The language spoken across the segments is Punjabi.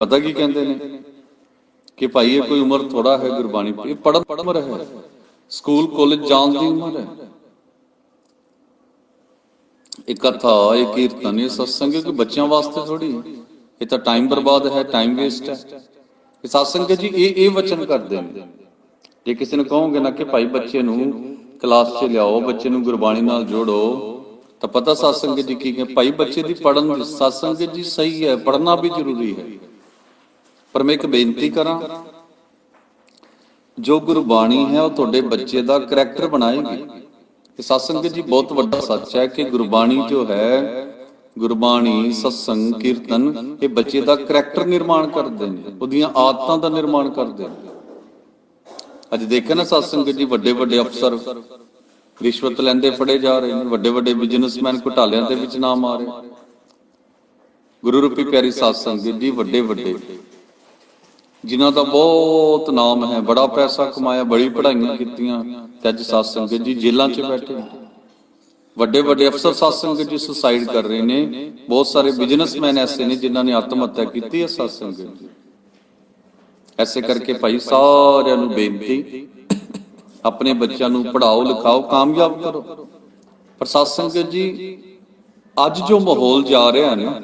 ਪਤਾ ਕੀ ਕਹਿੰਦੇ ਨੇ? ਕਿ ਭਾਈ, ਇਹ ਕੋਈ ਉਮਰ ਥੋੜਾ ਹੈ ਗੁਰਬਾਣੀ ਇਹ ਪੜਨ ਉਮਰ ਹੈ। ਸਕੂਲ, ਕਾਲਜ ਜਾਣ ਦੀ ਉਮਰ ਹੈ। ਇਹ ਕਥਾ, ਇਹ ਕੀਰਤਨ, ਇਹ ਸਤਸੰਗ ਇਹ ਬੱਚਿਆਂ ਵਾਸਤੇ ਥੋੜੀ ਇਹ ਤਾਂ ਟਾਈਮ ਬਰਬਾਦ ਹੈ ਟਾਈਮ ਵੇਸਟ ਹੈ। ਇਹ ਸਤਸੰਗ ਜੀ, ਇਹ ਇਹ ਵਚਨ ਕਰਦੇ ਨੇ। ਜੇ ਕਿਸੇ ਨੂੰ ਕਹੋਗੇ ਨਾ ਕਿ ਭਾਈ, ਬੱਚੇ ਨੂੰ ਕਲਾਸ 'ਚ ਲਿਆਓ, ਬੱਚੇ ਨੂੰ ਗੁਰਬਾਣੀ ਨਾਲ ਜੋੜੋ, ਤਾਂ ਪਤਾ ਸਤਸੰਗ ਜੀ ਕੀ ਹੈ ਭਾਈ, ਬੱਚੇ ਦੀ ਪੜਨ ਦੀ ਸਤਸੰਗ ਜੀ ਸਹੀ ਹੈ ਪੜਨਾ ਵੀ ਜ਼ਰੂਰੀ ਹੈ। ਪਰ ਮੈਂ ਇੱਕ ਬੇਨਤੀ ਕਰਾਂ, ਜੋ ਗੁਰਬਾਣੀ ਹੈ ਉਹ ਤੁਹਾਡੇ ਬੱਚੇ ਦਾ ਕਰੈਕਟਰ ਬਣਾਏਗੀ। ਇਹ ਸਤਸੰਗ ਜੀ, ਬਹੁਤ ਵੱਡਾ ਸੱਚ ਹੈ ਕਿ ਗੁਰਬਾਣੀ ਜੋ ਹੈ, ਗੁਰਬਾਣੀ, ਸਤਸੰਗ, ਕੀਰਤਨ, ਇਹ ਬੱਚੇ ਦਾ ਕਰੈਕਟਰ ਨਿਰਮਾਣ ਕਰਦੇ ਨੇ, ਉਹਦੀਆਂ ਆਦਤਾਂ ਦਾ ਨਿਰਮਾਣ ਕਰਦੇ ਨੇ। ਅੱਜ ਦੇਖਿਆ ਨਾ ਸਤਸੰਗ ਜੀ, ਵੱਡੇ ਵੱਡੇ ਅਫਸਰ ਰਿਸ਼ਵਤ ਲੈਂਦੇ ਫੜੇ ਜਾ ਰਹੇ ਨੇ, ਵੱਡੇ ਵੱਡੇ ਬਿਜ਼ਨਸਮੈਨ ਘੁਟਾਲਿਆਂ ਦੇ ਵਿੱਚ ਨਾਮ ਆ ਰਹੇ ਗੁਰੂ ਰੂਪੀ ਪਿਆਰੀ ਸਤਸੰਗ ਜੀ, ਵੱਡੇ ਵੱਡੇ ਜਿਨ੍ਹਾਂ ਦਾ ਬਹੁਤ ਨਾਮ ਹੈ, ਬੜਾ ਪੈਸਾ ਕਮਾਇਆ, ਬੜੀ ਪੜ੍ਹਾਈਆਂ ਕੀਤੀਆਂ ਤੇ ਅੱਜ ਸਤਸੰਗ ਜੀ ਜੇਲ੍ਹਾਂ 'ਚ ਬੈਠੇ ਵੱਡੇ ਵੱਡੇ ਅਫਸਰ ਸਤਸੰਗ ਜੀ ਸੁਸਾਈਡ ਕਰ ਰਹੇ ਨੇ। ਬਹੁਤ ਸਾਰੇ ਬਿਜ਼ਨਸਮੈਨ ਐਸੇ ਨੇ ਜਿਨ੍ਹਾਂ ਨੇ ਆਤਮ ਹੱਤਿਆ ਕੀਤੀ ਹੈ ਸਤਸੰਗ ਜੀ। ਐਸੇ ਕਰਕੇ ਭਾਈ ਸਾਰਿਆਂ ਨੂੰ ਬੇਨਤੀ, ਆਪਣੇ ਬੱਚਿਆਂ ਨੂੰ ਪੜ੍ਹਾਓ, ਲਿਖਾਓ, ਕਾਮਯਾਬ ਕਰੋ। ਪਰ ਸਤਸੰਗ ਜੀ, ਅੱਜ ਜੋ ਮਾਹੌਲ ਜਾ ਰਿਹਾ ਨਾ,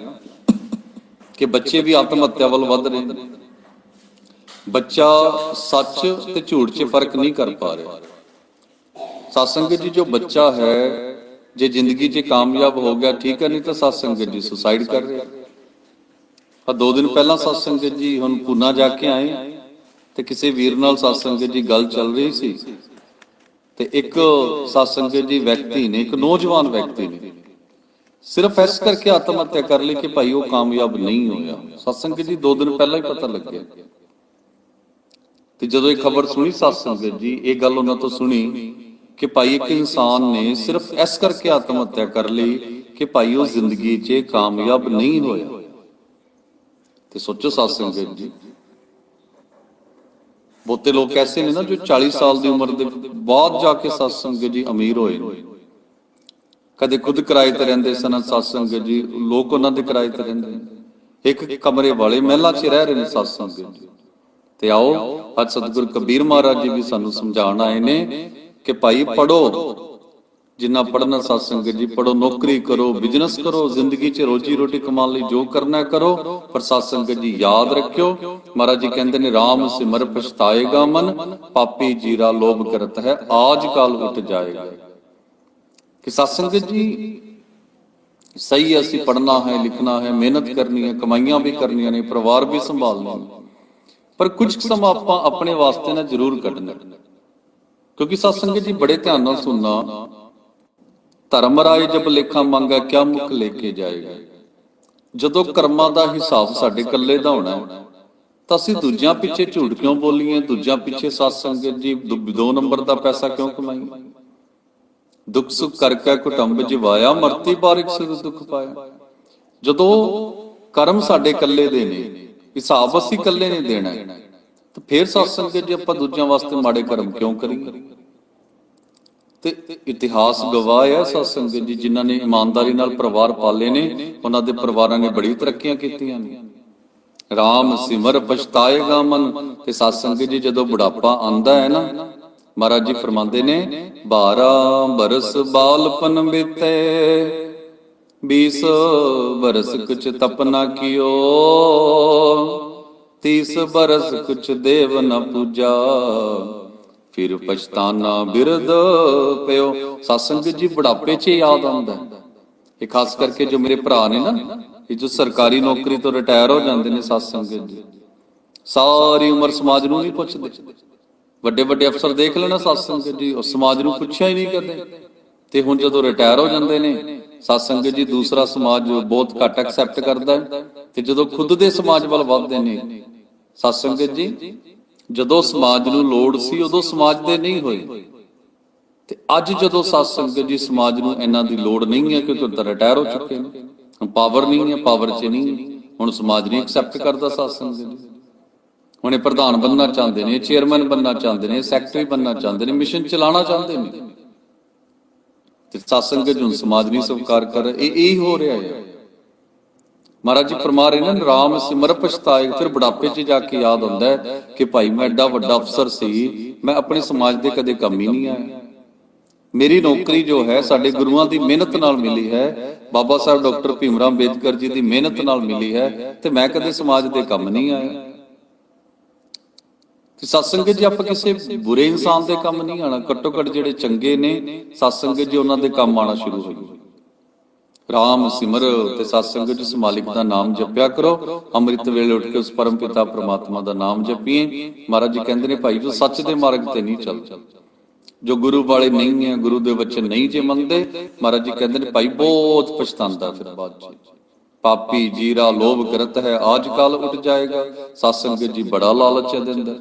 ਕਿ ਬੱਚੇ ਵੀ ਆਤਮ ਹੱਤਿਆ ਵੱਲ ਵੱਧ ਰਹੇ ਨੇ। ਬੱਚਾ ਸੱਚ ਤੇ ਝੂਠ 'ਚ ਫ਼ਰਕ ਨਹੀਂ ਕਰ ਪਾ ਰਿਹਾ। ਸਤਸੰਗ ਜੀ ਜੋ ਬੱਚਾ ਹੈ, ਜੇ ਜ਼ਿੰਦਗੀ 'ਚ ਕਾਮਯਾਬ ਹੋ ਗਿਆ, ਠੀਕ ਹੈ, ਨਹੀਂ ਤਾਂ ਸਤਸੰਗ ਜੀ ਸੁਸਾਈਡ ਕਰ ਰਿਹਾ। ਆ ਦੋ ਦਿਨ ਪਹਿਲਾਂ ਸਤਸੰਗ ਜੀ ਹੁਣ ਪੂਨਾ ਜਾ ਕੇ ਆਏ ਤੇ ਕਿਸੇ ਵੀਰ ਨਾਲ ਸਤਸੰਗ ਜੀ ਗੱਲ ਚੱਲ ਰਹੀ ਸੀ ਤੇ ਇੱਕ ਸਤਸੰਗ ਜੀ ਵਿਅਕਤੀ ਨੇ, ਇੱਕ ਨੌਜਵਾਨ ਵਿਅਕਤੀ ਨੇ, ਸਿਰਫ ਇਸ ਕਰਕੇ ਆਤਮ ਹੱਤਿਆ ਕਰ ਲਈ ਕਿ ਭਾਈ ਉਹ ਕਾਮਯਾਬ ਨਹੀਂ ਹੋਇਆ। ਸਤਸੰਗ ਜੀ ਦੋ ਦਿਨ ਪਹਿਲਾਂ ਹੀ ਪਤਾ ਲੱਗਿਆ। ਤੇ ਜਦੋਂ ਇਹ ਖਬਰ ਸੁਣੀ ਸਤਸੰਗ ਜੀ, ਇਹ ਗੱਲ ਉਹਨਾਂ ਤੋਂ ਸੁਣੀ ਕਿ ਭਾਈ ਇੱਕ ਇਨਸਾਨ ਨੇ ਸਿਰਫ ਇਸ ਕਰਕੇ ਆਤਮ ਹੱਤਿਆ ਕਰ ਲਈ ਕਿ ਭਾਈ ਉਹ ਜ਼ਿੰਦਗੀ 'ਚ ਕਾਮਯਾਬ ਨਹੀਂ ਹੋਇਆ। ਤੇ ਸੋਚੋ ਸਤਸੰਗ ਜੀ, ਬਹੁਤੇ ਲੋਕ ਐਸੇ ਨੇ ਨਾ ਜੋ 40 ਸਾਲ ਦੀ ਉਮਰ ਦੇ ਬਾਅਦ ਜਾ ਕੇ ਸਤਸੰਗ ਜੀ ਅਮੀਰ ਹੋਏ ਨੇ। ਕਦੇ ਖੁਦ ਕਿਰਾਏ ਤੇ ਰਹਿੰਦੇ ਸਨ ਸਤਸੰਗ ਜੀ, ਲੋਕ ਉਹਨਾਂ ਦੇ ਕਿਰਾਏ ਤੇ ਰਹਿੰਦੇ ਨੇ। ਇੱਕ ਕਮਰੇ ਵਾਲੇ ਮਹਿਲਾ 'ਚ ਰਹਿ ਰਹੇ ਨੇ ਸਤਸੰਗ ਜੀ। ਤੇ ਆਓ ਅੱਜ ਸਤਿਗੁਰ ਕਬੀਰ ਮਹਾਰਾਜ ਜੀ ਵੀ ਸਾਨੂੰ ਸਮਝਾਉਣ ਆਏ ਨੇ ਕਿ ਭਾਈ ਪੜੋ ਜਿੰਨਾ ਪੜਨਾ ਸਤਸੰਗ ਜੀ ਪੜੋ ਨੌਕਰੀ ਕਰੋ ਬਿਜ਼ਨਸ ਕਰੋ, ਜ਼ਿੰਦਗੀ 'ਚ ਰੋਜੀ ਰੋਟੀ ਕਮਾਉਣ ਲਈ ਜੋ ਕਰਨਾ ਕਰੋ, ਪਰ ਸਤਸੰਗ ਜੀ ਯਾਦ ਰੱਖਿਓ, ਮਹਾਰਾਜ ਜੀ ਕਹਿੰਦੇ ਨੇ RAM ਸਿਮਰ ਪਛਤਾਏਗਾ ਮਨ, ਪਾਪੀ ਜੀਰਾ ਲੋਭ ਕਰਤ ਹੈ, ਆਜ ਕਾਲ ਉੱਠ ਜਾਏਗਾ। ਕਿ ਸਤਸੰਗ ਜੀ, ਸਹੀ ਅਸੀਂ ਪੜਨਾ ਹੈ, ਲਿਖਣਾ ਹੈ, ਮਿਹਨਤ ਕਰਨੀ ਹੈ, ਕਮਾਈਆਂ ਵੀ ਕਰਨੀਆਂ ਨੇ, ਪਰਿਵਾਰ ਵੀ ਸੰਭਾਲਣਾ ਹੈ ਪਰ ਕੁਝ ਸਮਾਂ ਆਪਾਂ ਆਪਣੇ ਵਾਸਤੇ ਨਾ ਜ਼ਰੂਰ ਕੱਢਣਾ। ਕਿਉਂਕਿ ਸਤਸੰਗ ਜੀ ਬੜੇ ਧਿਆਨ ਨਾਲ ਸੁਣਨਾ। ਧਰਮ ਰਾਏ ਜਬ ਲੇਖਾ ਮੰਗਾ ਕਿਆ ਮੁਖ ਲੈ ਕੇ ਜਾਏਗਾ? ਜਦੋਂ ਕਰਮਾਂ ਦਾ ਹਿਸਾਬ ਸਾਡੇ ਇਕੱਲੇ ਦਾ ਹੋਣਾ ਤਾਂ ਅਸੀਂ ਦੂਜਿਆਂ ਪਿੱਛੇ ਝੂਠ ਕਿਉਂ ਬੋਲੀਏ? ਦੂਜਿਆਂ ਪਿੱਛੇ ਸਤਸੰਗ ਜੀ ਦੋ ਦੋ ਨੰਬਰ ਦਾ ਪੈਸਾ ਕਿਉਂ ਕਮਾਈਏ? ਦੁੱਖ ਸੁੱਖ ਕਰ ਕੇ ਕੁਟੰਬ ਜਿਵਾਇਆ ਮਰਤੀ ਬਾਰਿਕ ਸੁਖ ਦੁੱਖ ਪਾਇਆ। ਜਦੋਂ ਕਰਮ ਸਾਡੇ ਇਕੱਲੇ ਦੇ ਨੇ ਹਿਸਾਬ ਅਸੀਂ ਇਕੱਲੇ ਨੇ ਦੇਣਾ ਹੈ, ਤਾਂ ਫੇਰ ਸਤਸੰਗ ਜੇ ਆਪਾਂ ਦੂਜਿਆਂ ਵਾਸਤੇ ਮਾੜੇ ਕਰਮ ਕਿਉਂ ਕਰੀਏ? ਤੇ ਇਤਿਹਾਸ ਗਵਾਹ ਹੈ ਸਤਸੰਗ ਜੀ ਜਿਨ੍ਹਾਂ ਨੇ ਇਮਾਨਦਾਰੀ ਨਾਲ ਪਰਿਵਾਰ ਪਾਲੇ ਨੇ ਉਹਨਾਂ ਦੇ ਪਰਿਵਾਰਾਂ ਨੇ ਬੜੀ ਤਰੱਕੀਆਂ ਕੀਤੀਆਂ ਨੇ। RAM ਸਿਮਰ ਪਛਤਾਏਗਾ ਮਨ ਤੇ ਸਤਸੰਗ ਜੀ ਜਦੋਂ ਬੁਢਾਪਾ ਆਂਦਾ ਹੈ ਨਾ ਮਹਾਰਾਜ ਜੀ ਫਰਮਾਉਂਦੇ ਨੇ 12 ਬਰਸ ਬਾਲਪਨ ਬੀਤੇ। 20 ਬਰਸ ਕੁਛ ਤਪਨਾ ਕੀਓ। 30 ਬਰਸ ਕੁਛ ਦੇਵ ਨ ਪੂਜਾ। ਫਿਰ ਪਛਤਾਨਾ ਬਿਰਦ ਪਿਓ। ਸਤਸੰਗ ਜੀ ਬੁਢਾਪੇ 'ਚ ਯਾਦ ਆਉਂਦਾ ਇਹ ਖਾਸ ਕਰਕੇ ਜੋ ਮੇਰੇ ਭਰਾ ਨੇ ਨਾ, ਇਹ ਜੋ ਸਰਕਾਰੀ ਨੌਕਰੀ ਤੋਂ ਰਿਟਾਇਰ ਹੋ ਜਾਂਦੇ ਨੇ ਸਤਸੰਗ ਜੀ। ਸਾਰੀ ਉਮਰ ਸਮਾਜ ਨੂੰ ਨਹੀਂ ਪੁੱਛਦੇ। ਵੱਡੇ ਵੱਡੇ ਅਫਸਰ ਦੇਖ ਲੈਣਾ ਸਤਸੰਗ ਜੀ, ਉਹ ਸਮਾਜ ਨੂੰ ਪੁੱਛਿਆ ਹੀ ਨਹੀਂ ਕਰਦੇ ਤੇ ਹੁਣ ਜਦੋਂ ਰਿਟਾਇਰ ਹੋ ਜਾਂਦੇ ਨੇ ਸਤਸੰਗ ਜੀ ਦੂਸਰਾ ਸਮਾਜ ਬਹੁਤ ਘੱਟ ਐਕਸੈਪਟ ਕਰਦਾ ਹੈ ਤੇ ਜਦੋਂ ਖੁਦ ਦੇ ਸਮਾਜ ਵੱਲ ਵੱਧਦੇ ਨੇ ਸਤਸੰਗ ਜੀ, ਜਦੋਂ ਸਮਾਜ ਨੂੰ ਲੋੜ ਸੀ ਉਦੋਂ ਸਮਾਜ ਦੇ ਨਹੀਂ ਹੋਏ। ਤੇ ਅੱਜ ਜਦੋਂ ਸਤਸੰਗ ਜੀ ਸਮਾਜ ਨੂੰ ਇਹਨਾਂ ਦੀ ਲੋੜ ਨਹੀਂ ਹੈ ਕਿਉਂਕਿ ਉਹ ਰਿਟਾਇਰ ਹੋ ਚੁੱਕੇ ਨੇ, ਹੁਣ ਪਾਵਰ ਨਹੀਂ ਹੈ ਪਾਵਰ 'ਚ ਨਹੀਂ, ਹੁਣ ਸਮਾਜ ਨਹੀਂ ਐਕਸੈਪਟ ਕਰਦਾ ਸਤਸੰਗ ਜੀ। ਹੁਣ ਇਹ ਪ੍ਰਧਾਨ ਬੰਨਣਾ ਚਾਹੁੰਦੇ ਨੇ ਚੇਅਰਮੈਨ ਬੰਨਣਾ ਚਾਹੁੰਦੇ ਨੇ ਸੈਕਟਰੀ ਬੰਨਣਾ ਚਾਹੁੰਦੇ ਨੇ ਮਿਸ਼ਨ ਚਲਾਉਣਾ ਚਾਹੁੰਦੇ ਨੇ। ਤੇ ਸਤਸੰਗ ਜੁਨ ਸਮਾਜ ਨਹੀਂ ਸਵੀਕਾਰ ਕਰ ਰਿਹਾ। ਇਹ ਇਹੀ ਹੋ ਰਿਹਾ ਹੈ। ਮਹਾਰਾਜ ਜੀ ਫਰਮਾ ਰਹੇ ਨੇ ਰਾਮ ਸਿਮਰ ਪਛਤਾਏ ਫਿਰ ਬੁਢਾਪੇ 'ਚ ਜਾ ਕੇ ਯਾਦ ਹੁੰਦਾ ਹੈ ਕਿ ਭਾਈ ਮੈਂ ਐਡਾ ਵੱਡਾ ਅਫਸਰ ਸੀ ਮੈਂ ਆਪਣੇ ਸਮਾਜ ਦੇ ਕਦੇ ਕੰਮ ਹੀ ਨਹੀਂ ਆਇਆ। ਮੇਰੀ ਨੌਕਰੀ ਜੋ ਹੈ ਸਾਡੇ ਗੁਰੂਆਂ ਦੀ ਮਿਹਨਤ ਨਾਲ ਮਿਲੀ ਹੈ। ਬਾਬਾ ਸਾਹਿਬ ਡਾਕਟਰ ਭੀਮਰਾਵ ਅੰਬੇਦਕਰ ਜੀ ਦੀ ਮਿਹਨਤ ਨਾਲ ਮਿਲੀ ਹੈ ਤੇ ਮੈਂ ਕਦੇ ਸਮਾਜ ਦੇ ਕੰਮ ਨਹੀਂ ਆਇਆ। ਤੇ ਸਤਸੰਗ ਜੀ, ਆਪਾਂ ਕਿਸੇ ਬੁਰੇ ਇਨਸਾਨ ਦੇ ਕੰਮ ਨਹੀਂ ਆਣਾ। ਘੱਟੋ ਘੱਟ ਜਿਹੜੇ ਚੰਗੇ ਨੇ ਸਤਸੰਗ ਜੀ, ਉਹਨਾਂ ਦੇ ਕੰਮ ਆਣਾ ਸ਼ੁਰੂ ਹੋ ਜਾਊ। ਰਾਮ ਸਿਮਰ ਤੇ ਸਤਸੰਗ ਜਿਸ ਮਾਲਿਕ ਦਾ ਨਾਮ ਜਪਿਆ ਕਰੋ। ਅੰਮ੍ਰਿਤ ਵੇਲੇ ਉੱਠ ਕੇ ਉਸ ਪਰਮ ਪਿਤਾ ਪ੍ਰਮਾਤਮਾ ਦਾ ਨਾਮ ਜਪੀਏ। ਮਹਾਰਾਜ ਜੀ ਕਹਿੰਦੇ ਨੇ, ਭਾਈ, ਜੋ ਸੱਚ ਦੇ ਮਾਰਗ ਤੇ ਨਹੀਂ ਚੱਲ। ਜੋ ਗੁਰੂ ਵਾਲੇ ਨਹੀਂ ਹੈ, ਗੁਰੂ ਦੇ ਵਚਨ ਨਹੀਂ ਜੇ ਮੰਨਦੇ, ਮਹਾਰਾਜ ਜੀ ਕਹਿੰਦੇ ਨੇ, ਭਾਈ, ਬਹੁਤ ਪਛਤਾਉਂਦਾ ਫਿਰ ਬਾਅਦ ਚ। ਪਾਪੀ ਜੀਰਾ ਲੋਭ ਕਰਤ ਹੈ, ਆਜ ਕੱਲ ਉੱਠ ਜਾਏਗਾ ਸਤਸੰਗ ਜੀ ਬੜਾ ਲਾਲਚ ਹੈ ਦਿੰਦਾ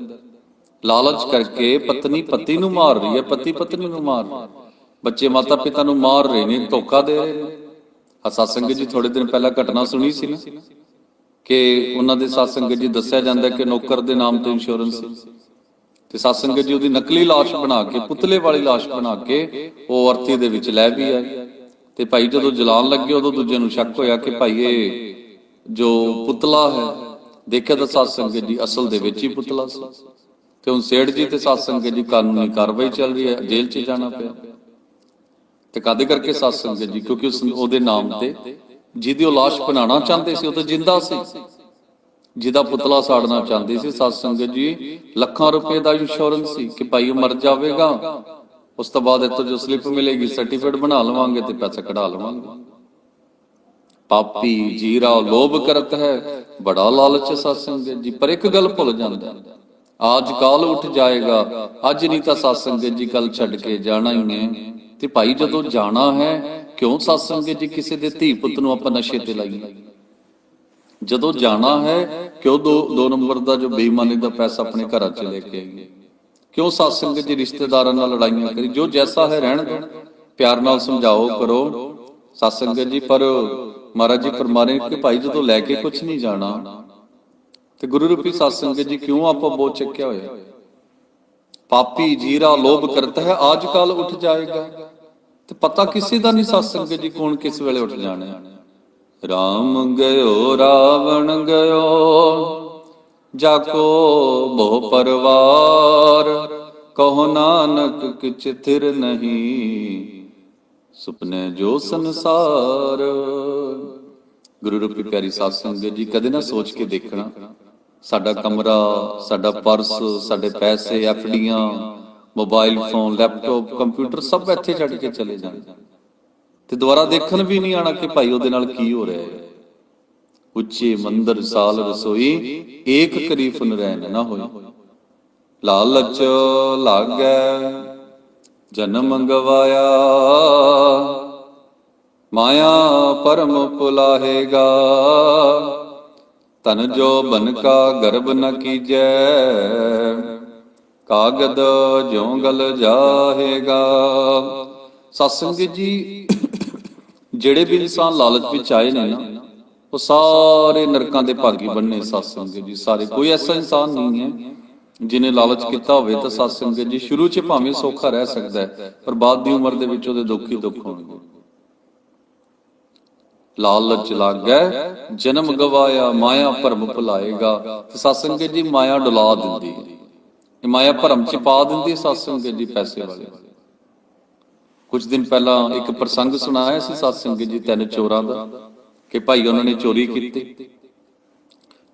ਲਾਲਚ ਕਰਕੇ ਪਤਨੀ ਪਤੀ ਨੂੰ ਮਾਰ ਰਹੀ ਹੈ, ਪਤੀ ਪਤਨੀ ਨੂੰ ਮਾਰ। ਬੱਚੇ ਮਾਤਾ ਪਿਤਾ ਨੂੰ ਮਾਰ ਰਹੇ ਨੇ, ਧੋਖਾ ਦੇ ਰਹੇ ਨੇ। ਆ ਸਤਸੰਗ ਜੀ ਥੋੜੇ ਦਿਨ ਪਹਿਲਾਂ ਘਟਨਾ ਸੁਣੀ ਸੀ ਨਾ, ਕਿ ਉਹਨਾਂ ਦੇ ਸਤਸੰਗ ਜੀ ਦੱਸਿਆ ਜਾਂਦਾ ਕਿ ਨੌਕਰ ਦੇ ਨਾਮ ਤੇ ਇੰਸ਼ੋਰੈਂਸ ਤੇ ਸਤਸੰਗ ਜੀ ਉਹਦੀ ਨਕਲੀ ਲਾਸ਼ ਬਣਾ ਕੇ, ਪੁਤਲੇ ਵਾਲੀ ਲਾਸ਼ ਬਣਾ ਕੇ ਉਹ ਅਰਥੀ ਦੇ ਵਿੱਚ ਲੈ ਵੀ ਆਏ। ਤੇ ਭਾਈ ਜਦੋਂ ਜਲਾਉਣ ਲੱਗੇ ਉਦੋਂ ਦੂਜੇ ਨੂੰ ਸ਼ੱਕ ਹੋਇਆ ਕਿ ਭਾਈ ਇਹ ਜੋ ਪੁਤਲਾ ਹੈ, ਦੇਖਿਆ ਤਾਂ ਸਤਸੰਗ ਜੀ ਅਸਲ ਦੇ ਵਿੱਚ ਹੀ ਪੁਤਲਾ ਸੀ। ਤੇ ਹੁਣ ਸੇਠ ਜੀ ਤੇ ਸਤਸੰਗ ਜੀ ਕਾਨੂੰਨੀ ਕਾਰਵਾਈ ਚੱਲ ਰਹੀ ਹੈ, ਜੇਲ੍ਹ 'ਚ ਜਾਣਾ ਪਿਆ। ਤੇ ਕਾਦੇ ਕਰਕੇ ਸਤਸੰਗ ਜੀ? ਕਿਉਂਕਿ ਉਸ ਉਹਦੇ ਨਾਮ ਤੇ ਜਿਹਦੀ ਉਹ ਲਾਸ਼ ਬਣਾਉਣਾ ਚਾਹੁੰਦੇ ਸੀ, ਉਹ ਤਾਂ ਜਿੰਦਾ ਸੀ। ਜਿਹਦਾ ਪੁਤਲਾ ਸਾੜਨਾ ਚਾਹੁੰਦੇ ਸੀ ਸਤਸੰਗ ਜੀ, ਲੱਖਾਂ ਰੁਪਏ ਦਾ ਇੰਸ਼ੋਰੈਂਸ ਸੀ ਕਿ ਭਾਈ ਉਹ ਮਰ ਜਾਵੇਗਾ। ਉਸ ਤੋਂ ਬਾਅਦ ਇੱਥੋਂ ਜੋ ਸਲਿੱਪ ਮਿਲੇਗੀ ਸਰਟੀਫਿਕੇਟ ਬਣਾ ਲਵਾਂਗੇ ਤੇ ਪੈਸਾ ਕਢਾ ਲਵਾਂਗੇ। ਪਾਪੀ ਜੀਰਾ ਲੋਭ ਕਰਤ ਹੈ, ਬੜਾ ਲਾਲਚ ਹੈ ਸਤਸੰਗ ਜੀ, ਪਰ ਇੱਕ ਗੱਲ ਭੁੱਲ ਜਾਂਦਾ ਆਜ ਕਾਲ ਉੱਠ ਜਾਏਗਾ, ਅੱਜ ਨਹੀਂ ਤਾਂ ਸਤਸੰਗ ਜੀ ਕੱਲ ਛੱਡ ਕੇ ਜਾਣਾ ਹੀ ਨੇ ਤੇ ਭਾਈ ਜਦੋਂ ਜਾਣਾ ਹੈ, ਕਿਉਂ ਸਤਸੰਗ ਜੀ ਕਿਸੇ ਦੇ ਧੀ ਪੁੱਤ ਨੂੰ ਆਪਾਂ ਨਸ਼ੇ ਤੇ ਲਾਈਏ? ਜਦੋਂ ਜਾਣਾ ਹੈ, ਕਿਉਂ ਦੋ ਦੋ ਨੰਬਰ ਦਾ ਜੋ ਬੇਈਮਾਨੀ ਦਾ ਪੈਸਾ ਆਪਣੇ ਘਰਾਂ 'ਚ ਲੈ ਕੇ ਆਈਏ? ਕਿਉਂ ਸਤਸੰਗ ਜੀ ਰਿਸ਼ਤੇਦਾਰਾਂ ਨਾਲ ਲੜਾਈਆਂ ਕਰੀ? ਜੋ ਜੈਸਾ ਹੈ ਰਹਿਣ ਦਿਓ ਪਿਆਰ ਨਾਲ ਸਮਝਾਓ, ਕਰੋ। ਸਤਸੰਗ ਜੀ, ਪਰ ਮਹਾਰਾਜ ਜੀ ਫਰਮਾਰੇ ਕਿ ਭਾਈ ਜਦੋਂ ਲੈ ਕੇ ਕੁਝ ਨਹੀਂ ਜਾਣਾ, ਤੇ ਗੁਰੂ ਰੂਪੀ ਸਤਸੰਗ ਜੀ ਕਿਉਂ ਆਪਾਂ ਬਹੁਤ ਚੱਕਿਆ ਹੋਇਆ? ਪਾਪੀ ਜੀਰਾ ਲੋਭ ਕਰਤਾ ਹੈ, ਆਜ ਕੱਲ ਉੱਠ ਜਾਏਗਾ। ਤੇ ਪਤਾ ਕਿਸੇ ਦਾ ਨਹੀਂ ਸਤਸੰਗ ਜੀ ਕੌਣ ਕਿਸ ਵੇਲੇ ਉੱਠ ਜਾਣਾ। ਰਾਮ ਗਇਓ, ਰਾਵਣ ਗਇਓ। ਜਾਕੋ ਬਹੁ ਪਰਵਾਰ, ਕਹੋ ਨਾਨਕ ਕਿਛ ਥਿਰ ਨਹੀਂ। ਸੁਪਨੇ ਜੋ ਸੰਸਾਰ। ਗੁਰੂ ਰੂਪੀ ਪਿਆਰੀ ਸਾਧ ਸੰਗਤ ਜੀ, ਕਦੇ ਨਾ ਸੋਚ ਕੇ ਦੇਖਣਾ, ਸਾਡਾ ਕਮਰਾ, ਸਾਡਾ ਪਰਸ, ਸਾਡੇ ਪੈਸੇ, ਐਫਡੀਆਂ, ਮੋਬਾਈਲ ਫੋਨ, ਲੈਪਟਾਪ, ਕੰਪਿਊਟਰ, ਸਭ ਇੱਥੇ ਛੱਡ ਕੇ ਚਲੇ ਜਾਣ। ਤੇ ਦੁਬਾਰਾ ਦੇਖਣ ਵੀ ਨਹੀਂ ਆਣਾ ਕਿ ਭਾਈ ਉਹਦੇ ਨਾਲ ਕੀ ਹੋ ਰਿਹਾ ਹੈ। ਉੱਚੇ ਮੰਦਰ ਸਾਲ ਰਸੋਈ, ਏਕ ਕਰੀਫ ਰਹਿਣ ਨਾ ਹੋਈ। ਲਾਲਚ ਲਾਗੈ, ਜਨਮ ਗਵਾਇਆ। ਮਾਇਆ ਪਰਮ ਪੁਲਾਹੇਗਾ। ਤਨ ਜੋ ਬਨ ਕਾ ਗਰਭ ਨ ਕੀਜੈ, ਕਾਗਦ ਜਿਉ ਗਲ ਜਾਹੇਗਾ। ਸਤਸੰਗ ਜੀ, ਜਿਹੜੇ ਵੀ ਇਨਸਾਨ ਲਾਲਚ ਵਿੱਚ ਆਏ ਨੇ ਨਾ ਉਹ ਸਾਰੇ ਨਰਕਾਂ ਦੇ ਭਾਗੀ ਬੰਨੇ ਸਤਸੰਗ ਜੀ। ਸਾਰੇ ਕੋਈ ਐਸਾ ਇਨਸਾਨ ਨਹੀਂ ਹੈ ਜਿਨੇ ਲਾਲਚ ਕੀਤਾ ਹੋਵੇ ਤਾਂ ਸਤਸੰਗ ਜੀ। ਸ਼ੁਰੂ 'ਚ ਭਾਵੇਂ ਸੌਖਾ ਰਹਿ ਸਕਦਾ ਹੈ, ਪਰ ਬਾਅਦ ਦੀ ਉਮਰ ਦੇ ਵਿੱਚ ਉਹਦੇ ਦੁੱਖ ਹੀ ਦੁੱਖ ਹੋਣਗੇ। ਲਾਲਚ ਲੱਗੈ, ਜਨਮ ਗਵਾਇਆ, ਮਾਇਆ ਭਰਮ ਭੁਲਾਏਗਾ, ਤੇ ਸਤਸੰਗ ਜੀ ਮਾਇਆ ਡੁਲਾ ਦਿੰਦੀ ਹੈ। ਇਹ ਮਾਇਆ ਭਰਮ ਚ ਪਾ ਦਿੰਦੀ ਹੈ ਸਤਸੰਗ ਜੀ ਪੈਸੇ ਵਾਲੇ। ਕੁਝ ਦਿਨ ਪਹਿਲਾਂ ਇੱਕ ਪ੍ਰਸੰਗ ਸੁਣਾਇਆ ਸੀ ਸਤਸੰਗ ਜੀ ਤਿੰਨ ਚੋਰਾਂ ਦਾ। ਕਿ ਭਾਈ ਉਹਨਾਂ ਨੇ ਚੋਰੀ ਕੀਤੀ।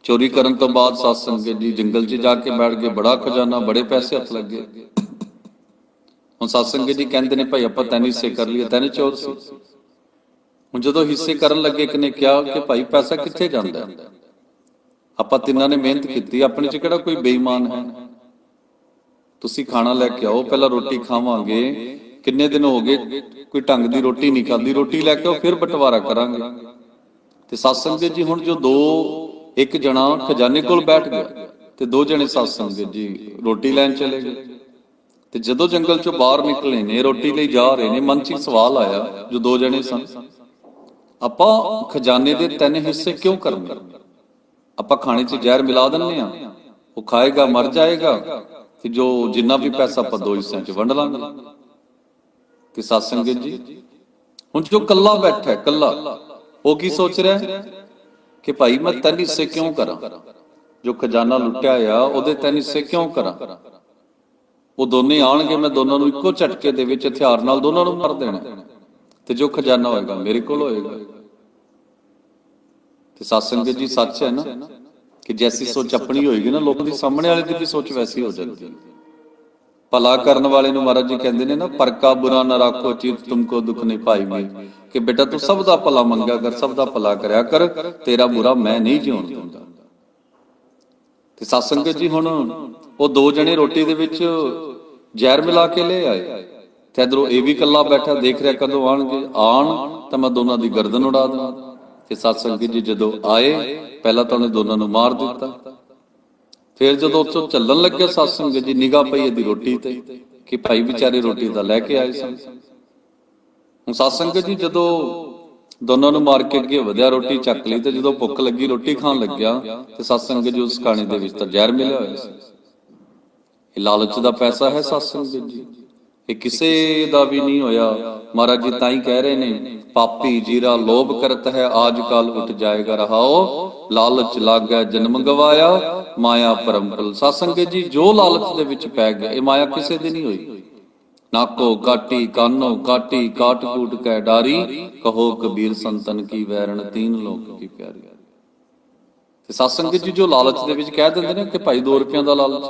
ਚੋਰੀ ਕਰਨ ਤੋਂ ਬਾਅਦ ਸਤਸੰਗ ਜੀ ਜੰਗਲ 'ਚ ਜਾ ਕੇ ਬੈਠ ਗਏ, ਬੜਾ ਖਜ਼ਾਨਾ, ਬੜੇ ਪੈਸੇ ਹੱਥ ਲੱਗੇ। ਹੁਣ ਸਤਸੰਗ ਜੀ ਕਹਿੰਦੇ ਨੇ, ਭਾਈ ਆਪਾਂ ਤਿੰਨ ਹਿੱਸੇ ਕਰ ਲਈਏ, ਤਿੰਨ ਚੋਰ ਸੀ। ਹੁਣ ਜਦੋਂ ਹਿੱਸੇ ਕਰਨ ਲੱਗੇ, ਇੱਕ ਨੇ ਕਿਹਾ ਕਿ ਭਾਈ ਪੈਸਾ ਕਿੱਥੇ ਜਾਂਦਾ ਆਪਾਂ ਤਿੰਨਾਂ ਨੇ ਮਿਹਨਤ ਕੀਤੀ, ਆਪਣੇ 'ਚ ਕਿਹੜਾ ਕੋਈ ਬੇਈਮਾਨ ਹੈ? ਤੁਸੀਂ ਖਾਣਾ ਲੈ ਕੇ ਆਓ, ਪਹਿਲਾਂ ਰੋਟੀ ਖਾਵਾਂਗੇ। ਕਿੰਨੇ ਦਿਨ ਹੋ ਗਏ, ਕੋਈ ਢੰਗ ਦੀ ਰੋਟੀ ਨਹੀਂ ਖਾਦੀ ਰੋਟੀ ਲੈ ਕੇ ਆਓ, ਫਿਰ ਬਟਵਾਰਾ ਕਰਾਂਗੇ। ਤੇ ਸਤਸੰਗ ਜੀ, ਹੁਣ ਜੋ ਦੋ, ਇੱਕ ਜਣਾ ਖਜ਼ਾਨੇ ਕੋਲ ਬੈਠ ਗਿਆ ਤੇ ਦੋ ਜਣੇ ਸਤਸੰਗ ਜੀ, ਰੋਟੀ ਲੈਣ ਚਲੇ ਗਏ। ਤੇ ਜਦੋਂ ਜੰਗਲ ਚੋਂ ਬਾਹਰ ਨਿਕਲੇ ਨੇ, ਰੋਟੀ ਲਈ ਜਾ ਰਹੇ ਨੇ, ਮਨ 'ਚ ਸਵਾਲ ਆਇਆ, ਜੋ ਦੋ ਜਣੇ ਸਨ, ਆਪਾਂ ਖਜ਼ਾਨੇ ਦੇ ਤਿੰਨ ਹਿੱਸੇ ਕਿਉਂ ਕਰਨੇ? ਆਪਾਂ ਖਾਣੇ 'ਚ ਜ਼ਹਿਰ ਮਿਲਾ ਦਿੰਨੇ ਆ, ਉਹ ਖਾਏਗਾ, ਮਰ ਜਾਏਗਾ, ਤੇ ਜੋ ਜਿੰਨਾ ਵੀ ਪੈਸਾ ਆਪਾਂ ਦੋ ਹਿੱਸਿਆਂ 'ਚ ਵੰਡ ਲਾਂਗੇ। ਤੇ ਸਤਸੰਗ ਜੀ, ਹੁਣ ਜੋ ਕੱਲਾ ਬੈਠਾ ਹੈ ਕੱਲਾ ਉਹ ਕੀ ਸੋਚ ਰਿਹਾ ਹੈ? ਕਿ ਭਾਈ ਮੈਂ ਤਿੰਨ ਹਿੱਸੇ ਕਿਉਂ ਕਰਾਂ? ਜੋ ਖਜ਼ਾਨਾ ਲੁੱਟਿਆ ਆ, ਉਹਦੇ ਤਿੰਨ ਹਿੱਸੇ ਕਿਉਂ ਕਰਾਂ? ਉਹ ਦੋਨੇ ਆਣਗੇ ਮੈਂ ਦੋਨਾਂ ਨੂੰ ਇੱਕੋ ਝਟਕੇ ਦੇ ਵਿੱਚ ਹਥਿਆਰ ਨਾਲ ਦੋਨਾਂ ਨੂੰ ਮਾਰ ਦੇਣਾ ਤੇ ਜੋ ਖਜ਼ਾਨਾ ਹੋਏਗਾ, ਮੇਰੇ ਕੋਲ ਹੋਏਗਾ। ਤੇ ਸਤਸੰਗ ਜੀ ਸੱਚ ਹੈ ਨਾ, ਕਿ ਜੈਸੀ ਸੋਚ ਆਪਣੀ ਹੋਏਗੀ ਨਾ, ਲੋਕਾਂ ਦੀ ਸਾਹਮਣੇ ਵਾਲੇ ਦੀ ਵੀ ਸੋਚ ਵੈਸੀ ਹੋ ਜਾਂਦੀ ਹੈ। ਭਲਾ ਕਰਨ ਵਾਲੇ ਨੂੰ ਮਹਾਰਾਜ ਜੀ ਕਹਿੰਦੇ ਨੇ ਨਾ, ਪਰਕਾ ਬੁਰਾ ਨਾ ਰੱਖੋ, ਚਿਤ ਤੁਮਕੋ ਦੁੱਖ ਨਹੀਂ ਪਾਈ ਮੈਂ ਕਿ ਬੇਟਾ ਤੂੰ ਸਭ ਦਾ ਭਲਾ ਮੰਗਿਆ ਕਰ, ਸਭ ਦਾ ਭਲਾ ਕਰਿਆ ਕਰ, ਤੇਰਾ ਬੁਰਾ ਮੈਂ ਨਹੀਂ ਜਿਉਣ ਦਿੰਦਾ। ਤੇ ਸਤਸੰਗ ਜੀ ਹੁਣ ਉਹ ਦੋ ਜਣੇ ਰੋਟੀ ਦੇ ਵਿੱਚ ਜ਼ਹਿਰ ਮਿਲਾ ਕੇ ਲੈ ਆਏ। ਤੇ ਇਧਰੋਂ ਇਹ ਵੀ ਕੱਲਾ ਬੈਠਾ, ਦੇਖ ਰਿਹਾ ਕਦੋਂ ਆਣਗੇ? ਆਣ ਤਾਂ ਮੈਂ ਦੋਨਾਂ ਦੀ ਗਰਦਨ ਉਡਾ ਦੇਣਾ ਤੇ ਸਤਸੰਗ ਜੀ ਜਦੋਂ ਆਏ, ਪਹਿਲਾਂ ਤਾਂ ਉਹਨੇ ਦੋਨਾਂ ਨੂੰ ਮਾਰ ਦਿੱਤਾ। ਫਿਰ ਜਦੋਂ ਉੱਥੋਂ ਚੱਲਣ ਲੱਗਿਆ ਸਤਸੰਗ ਜੀ, ਨਿਗਾਹ ਪਈ ਇਹਦੀ ਰੋਟੀ ਤੇ ਕਿ ਭਾਈ ਵਿਚਾਰੇ ਰੋਟੀ ਤਾਂ ਲੈ ਕੇ ਆਏ ਸਨ। ਹੁਣ ਸਤਸੰਗ ਜੀ, ਜਦੋਂ ਦੋਨਾਂ ਨੂੰ ਮਾਰ ਕੇ ਅੱਗੇ ਵਧਿਆ, ਰੋਟੀ ਚੱਕ ਲਈ ਤੇ ਜਦੋਂ ਭੁੱਖ ਲੱਗੀ, ਰੋਟੀ ਖਾਣ ਲੱਗਿਆ, ਤੇ ਸਤਸੰਗ ਜੀ ਉਸ ਕਹਾਣੀ ਦੇ ਵਿੱਚ ਤਾਂ ਜ਼ਹਿਰ ਮਿਲਿਆ ਹੋਇਆ ਸੀ। ਇਹ ਲਾਲਚ ਦਾ ਪੈਸਾ ਹੈ ਸਤਸੰਗ ਜੀ। ਇਹ ਕਿਸੇ ਦਾ ਵੀ ਨਹੀਂ ਹੋਇਆ। ਮਹਾਰਾਜ ਜੀ ਤਾਂ ਹੀ ਕਹਿ ਰਹੇ ਨੇ, ਪਾਪੀ ਜੀਰਾ ਲੋਭ ਕਰਤ ਹੈ, ਆਜ ਕਾਲ ਉੱਠ ਜਾਏਗਾ ਰਹਾਓ। ਲਾਲਚ ਲੱਗ, ਜਨਮ ਗਵਾਇਆ। ਮਾਇਆ ਪਰੰਪਲ ਸਤਸੰਗ ਜੀ, ਜੋ ਲਾਲਚ ਦੇ ਵਿੱਚ ਪੈ ਗਿਆ, ਇਹ ਮਾਇਆ ਕਿਸੇ ਦੀ ਨਹੀਂ ਹੋਈ। ਨਾਕੋ ਕਾਟੀ ਕਾਨੋ ਕਾਟੀ ਕਾਟ ਕੂਟ ਕੈ ਡਾਰੀ। ਕਹੋ ਕਬੀਰ ਸੰਤਨ ਕੀ ਵੈਰਣ ਤੀਨ ਲੋਕ ਕੀ ਪਿਆਰੀ। ਤੇ ਸਤਸੰਗ ਜੀ ਜੋ ਲਾਲਚ ਦੇ ਵਿੱਚ ਕਹਿ ਦਿੰਦੇ ਨੇ ਕਿ ਭਾਈ 2 ਰੁਪਈਆਂ ਦਾ ਲਾਲਚ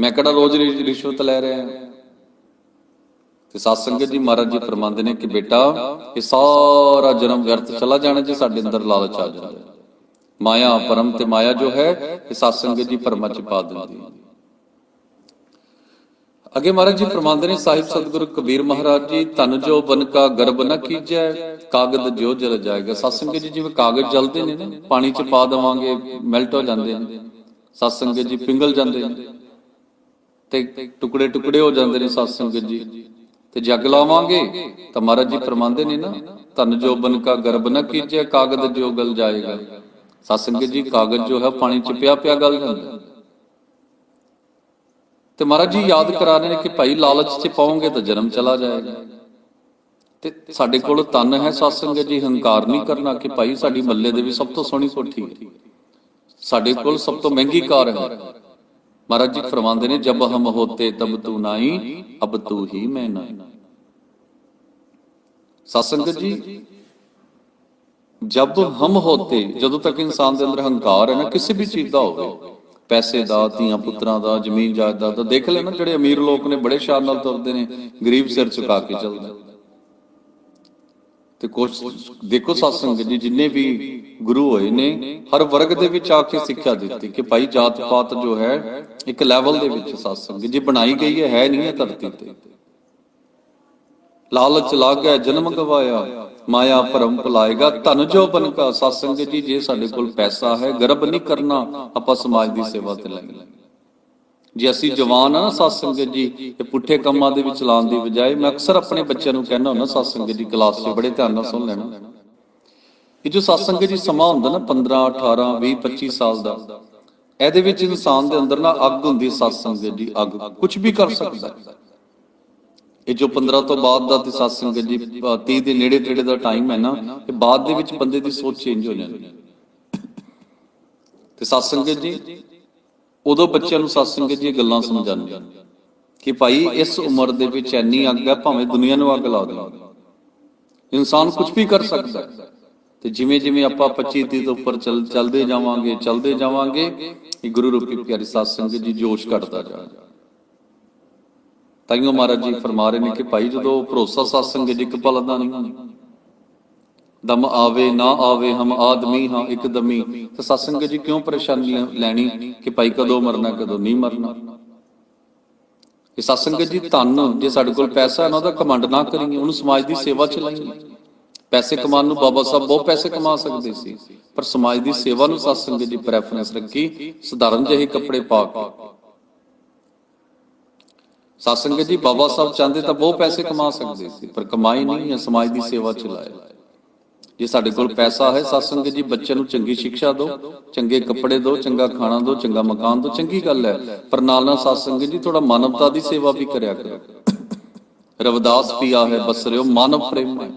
ਮੈਂ ਕਿਹੜਾ ਰੋਜ਼ ਰਿਸ਼ਵਤ ਲੈ ਰਿਹਾ। ਹਾਂ ਤੇ ਸਤਸੰਗ ਜੀ ਮਹਾਰਾਜ ਜੀ ਫਰਮਾਉਂਦੇ ਨੇ ਕਿ ਬੇਟਾ, ਇਹ ਸਾਰਾ ਜਨਮ ਵਿਅਰਥ ਚਲਾ ਜਾਣਾ ਜੇ ਸਾਡੇ ਅੰਦਰ ਲਾਲਚ ਆ ਜਾਂਦਾ ਮਾਇਆ ਪਰਮ ਤੇ ਮਾਇਆ ਜੋ ਹੈ, ਇਹ ਸਤਸੰਗ ਜੀ ਪਰਮਾ ਚ ਪਾ ਦਿੰਦੀ ਹੈ। ਅਗੇ ਮਹਾਰਾਜ ਜੀ ਫਰਮਾਉਂਦੇ ਨੇ, ਸਾਹਿਬ ਸਤਿਗੁਰੂ ਕਬੀਰ ਮਹਾਰਾਜ ਜੀ, ਧਨ ਜੋ ਬਨ ਕਾ ਗਰਬ ਨ ਕੀਜੈ, ਕਾਗਦ ਜੋ ਜਲ ਜਾਏਗਾ। ਸਤਸੰਗ ਜੀ ਜਿਵੇਂ ਕਾਗਜ਼ ਜਲਦੇ ਨੇ ਨਾ, ਪਾਣੀ ਚ ਪਾ ਦੇਵਾਂਗੇ ਮੈਲਟ ਹੋ ਜਾਂਦੇ ਨੇ। ਸਤਸੰਗ ਜੀ ਪਿੰਗਲ ਜਾਂਦੇ ਨੇ ਤੇ ਟੁਕੜੇ ਟੁਕੜੇ ਹੋ ਜਾਂਦੇ ਨੇ ਸਤਸੰਗ ਜੀ। ਤੇ ਜੱਗ ਲਾਵਾਂਗੇ। ਤਾਂ ਮਹਾਰਾਜ ਜੀ ਫਰਮਾਉਂਦੇ ਨੇ ਨਾ, ਧਨ ਜੋ ਕਾ ਗਰਬ ਨ ਕੀਜੈ, ਕਾਗਦ ਜੋ ਗਲ ਜਾਏਗਾ। ਸਤਸੰਗ ਜੀ, ਕਾਗਜ਼ ਜੋ ਹੈ ਪਾਣੀ ਚ ਪਿਆ ਪਿਆ ਗਲ ਜਾਂਦਾ। ਤੇ ਮਹਾਰਾਜ ਜੀ ਯਾਦ ਕਰਾ ਰਹੇ ਨੇ ਕਿ ਭਾਈ ਲਾਲਚ 'ਚ ਪਾਉਂਗੇ ਤਾਂ ਜਨਮ ਚਲਾ ਜਾਏਗਾ। ਤੇ ਸਾਡੇ ਕੋਲ ਤਨ ਹੈ ਸਤਸੰਗ ਜੀ, ਹੰਕਾਰ ਨਹੀਂ ਕਰਨਾ ਕਿ ਭਾਈ ਸਾਡੀ ਮੱਲੇ ਦੇ ਵੀ ਸਭ ਤੋਂ ਸੋਹਣੀ ਕੋਠੀ ਹੈ। ਸਾਡੇ ਕੋਲ ਸਭ ਤੋਂ ਮਹਿੰਗੀ ਕਾਰ ਹੈ। ਮਹਾਰਾਜ ਜੀ ਫਰਮਾਉਂਦੇ ਨੇ, ਜਬ ਹਮ ਹੋਤੇ ਤਬ ਤੂੰ ਨਾਹੀ, ਅਬ ਤੂੰ ਹੀ ਮੈਂ ਨਹੀਂ। ਸਤਸੰਗ ਜੀ, ਜਬ ਹਮ ਹੋਤੇ, ਜਦੋਂ ਤੱਕ ਇਨਸਾਨ ਦੇ ਅੰਦਰ ਹੰਕਾਰ ਹੈ ਨਾ, ਕਿਸੇ ਵੀ ਚੀਜ਼ ਦਾ ਹੋਵੇ, ਪੈਸੇ ਦਾ, ਧੀਆਂ ਪੁੱਤਰਾਂ ਦਾ, ਜ਼ਮੀਨ ਜਾਇਦਾਦ ਦਾ, ਦੇਖ ਲੈਣਾ ਜਿਹੜੇ ਅਮੀਰ ਲੋਕ ਨੇ, ਬੜੇ ਸ਼ਾਨ ਨਾਲ ਤੁਰਦੇ ਨੇ, ਗਰੀਬ ਸਿਰ ਝੁਕਾ ਕੇ ਚੱਲਦੇ ਤੇ ਕੁਝ ਦੇਖੋ ਸਤਸੰਗ ਜੀ, ਜਿੰਨੇ ਵੀ ਗੁਰੂ ਹੋਏ ਨੇ, ਹਰ ਵਰਗ ਦੇ ਵਿੱਚ ਆ ਕੇ ਸਿੱਖਿਆ ਦਿੱਤੀ ਕਿ ਭਾਈ ਜਾਤ ਪਾਤ ਜੋ ਹੈ, ਇੱਕ ਲੈਵਲ ਦੇ ਵਿੱਚ ਸਤਸੰਗ ਜੀ ਬਣਾਈ ਗਈ ਹੈ ਹੈ ਨਹੀਂ ਹੈ ਧਰਤੀ ਤੇ। ਲਾਲਚ ਲੱਗ ਗਿਆ, ਜਨਮ ਗਵਾਇਆ, ਮਾਇਆ ਭਰਮ ਭੁਲਾਏਗਾ, ਧਨ ਜੋ ਬਨ ਕਾ ਸਤਸੰਗ ਜੀ, ਜੇ ਸਾਡੇ ਕੋਲ ਪੈਸਾ ਹੈ, ਗਰਬ ਨਹੀਂ ਕਰਨਾ, ਆਪਾਂ ਸਮਾਜ ਦੀ ਸੇਵਾ ਤੇ ਲਾਂਗੇ। ਜੇ ਅਸੀਂ ਜਵਾਨ ਆ ਨਾ ਸਤਸੰਗ ਜੀ ਇਹ ਪੁੱਠੇ ਕੰਮਾਂ ਦੇ ਵਿੱਚ ਲਾਉਣ ਦੀ ਬਜਾਏ ਮੈਂ ਅਕਸਰ ਆਪਣੇ ਬੱਚਿਆਂ ਨੂੰ ਕਹਿੰਦਾ ਹੁੰਦਾ ਸਤਸੰਗ ਜੀ ਕਲਾਸ 'ਚ ਬੜੇ ਧਿਆਨ ਨਾਲ ਸੁਣ ਲੈਣਾ। ਇਹ ਜੋ ਸਤਸੰਗ ਜੀ ਸਮਾਂ ਹੁੰਦਾ ਨਾ 15 18 20 25 ਸਾਲ ਦਾ। ਇਹਦੇ ਵਿੱਚ ਇਨਸਾਨ ਦੇ ਅੰਦਰ ਨਾ ਅੱਗ ਹੁੰਦੀ ਸਤਸੰਗ ਜੀ ਅੱਗ। ਕੁਝ ਵੀ ਕਰ ਸਕਦਾ। ਇਹ ਜੋ 15 ਤੋਂ ਬਾਅਦ ਦਾ ਤੇ ਸਤਸੰਗ ਜੀ 30 ਦੇ ਨੇੜੇ ਤੇੜੇ ਦਾ ਟਾਈਮ ਹੈ ਨਾ ਇਹ ਬਾਅਦ ਦੇ ਵਿੱਚ ਬੰਦੇ ਦੀ ਸੋਚ ਚੇਂਜ ਹੋ ਜਾਂਦੀ ਤੇ ਸਤਸੰਗ ਜੀ ਉਦੋਂ ਬੱਚਿਆਂ ਨੂੰ ਸਤਸੰਗ ਜੀ ਗੱਲਾਂ ਸਮਝਾਉਂਦੇ ਕਿ ਭਾਈ, ਇਸ ਉਮਰ ਦੇ ਵਿੱਚ ਐਨੀ ਅੱਗ ਹੈ ਭਾਵੇਂ ਦੁਨੀਆ ਨੂੰ ਅੱਗ ਲਾ ਦੇ। ਇਨਸਾਨ ਕੁਝ ਵੀ ਕਰ ਸਕਦਾ। ਹੈ ਤੇ ਜਿਵੇਂ ਜਿਵੇਂ ਆਪਾਂ 25 30 ਤੋਂ ਉੱਪਰ ਚੱਲ, ਚੱਲਦੇ ਜਾਵਾਂਗੇ ਚੱਲਦੇ ਜਾਵਾਂਗੇ, ਇਹ ਗੁਰੂ ਰੂਪੀ ਪਿਆਰੀ ਸਤਸੰਗ ਜੀ ਜੋਸ਼ ਘਟਦਾ ਜਾਏਗਾ ਤਾਈਓ ਮਹਾਰਾਜ ਜੀ ਫਰਮਾ ਰਹੇ ਨੇ ਕਿ ਭਾਈ, ਜਦੋਂ ਭਰੋਸਾ ਸਤਸੰਗ ਜੀ ਇੱਕ ਪਲ ਦਾ ਨਹੀਂ ਦਮ ਆਵੇ, ਨਾ ਆਵੇ, ਹਮ ਆਦਮੀ ਹਾਂ ਇੱਕ ਤੇ ਸਤਸੰਗ ਜੀ, ਕਿਉਂ ਪਰੇਸ਼ਾਨੀ ਲੈਣੀ ਕਿ ਭਾਈ ਕਦੋਂ ਮਰਨਾ, ਕਦੋਂ ਨਹੀਂ ਮਰਨਾ? ਇਹ ਸਤਸੰਗ ਜੀ, ਧਨ ਜੇ ਸਾਡੇ ਕੋਲ ਪੈਸਾ ਹੈ ਨਾ, ਉਹਦਾ ਕਮੰਡ ਨਾ ਕਰੀਏ। ਉਹਨੂੰ ਸਮਾਜ ਦੀ ਸੇਵਾ ਚ ਲਾਈਏ। ਪੈਸੇ ਕਮਾਉਣ ਨੂੰ ਬਾਬਾ ਸਾਹਿਬ ਬਹੁਤ ਪੈਸੇ ਕਮਾ ਸਕਦੇ ਸੀ। ਪਰ ਸਮਾਜ ਦੀ ਸੇਵਾ ਨੂੰ ਸਤਸੰਗ ਜੀ ਪ੍ਰੈਫਰੈਂਸ ਰੱਖੀ, ਸਧਾਰਨ ਜਿਹੇ ਕੱਪੜੇ ਪਾ ਕੇ। ਸਤਸੰਗ ਜੀ, ਬਾਬਾ ਸਾਹਿਬ ਚਾਹੁੰਦੇ ਤਾਂ ਬਹੁਤ ਪੈਸੇ ਕਮਾ ਸਕਦੇ ਸੀ, ਪਰ ਕਮਾਈ ਨਹੀਂ ਹੈ, ਸਮਾਜ ਦੀ ਸੇਵਾ ਚ ਲਾਇਆ। ਜੇ ਸਾਡੇ ਕੋਲ ਪੈਸਾ ਹੈ, ਸਤਸੰਗ ਜੀ ਬੱਚੇ ਨੂੰ ਚੰਗੀ ਸਿੱਖਿਆ ਦਿਓ, ਚੰਗੇ ਕੱਪੜੇ ਦਿਓ, ਚੰਗਾ ਖਾਣਾ ਦਿਓ, ਚੰਗਾ ਮਕਾਨ ਦਿਓ, ਚੰਗੀ ਗੱਲ ਹੈ। ਪਰ ਨਾਲ ਨਾਲ ਸਤਸੰਗ ਜੀ ਥੋੜਾ ਮਾਨਵਤਾ ਦੀ ਸੇਵਾ ਵੀ ਕਰਿਆ ਕਰੋ। ਰਵਿਦਾਸ ਪੀਆ ਹੈ ਬਸਰਿਓ ਮਾਨਵ ਪ੍ਰੇਮ ਹੈ।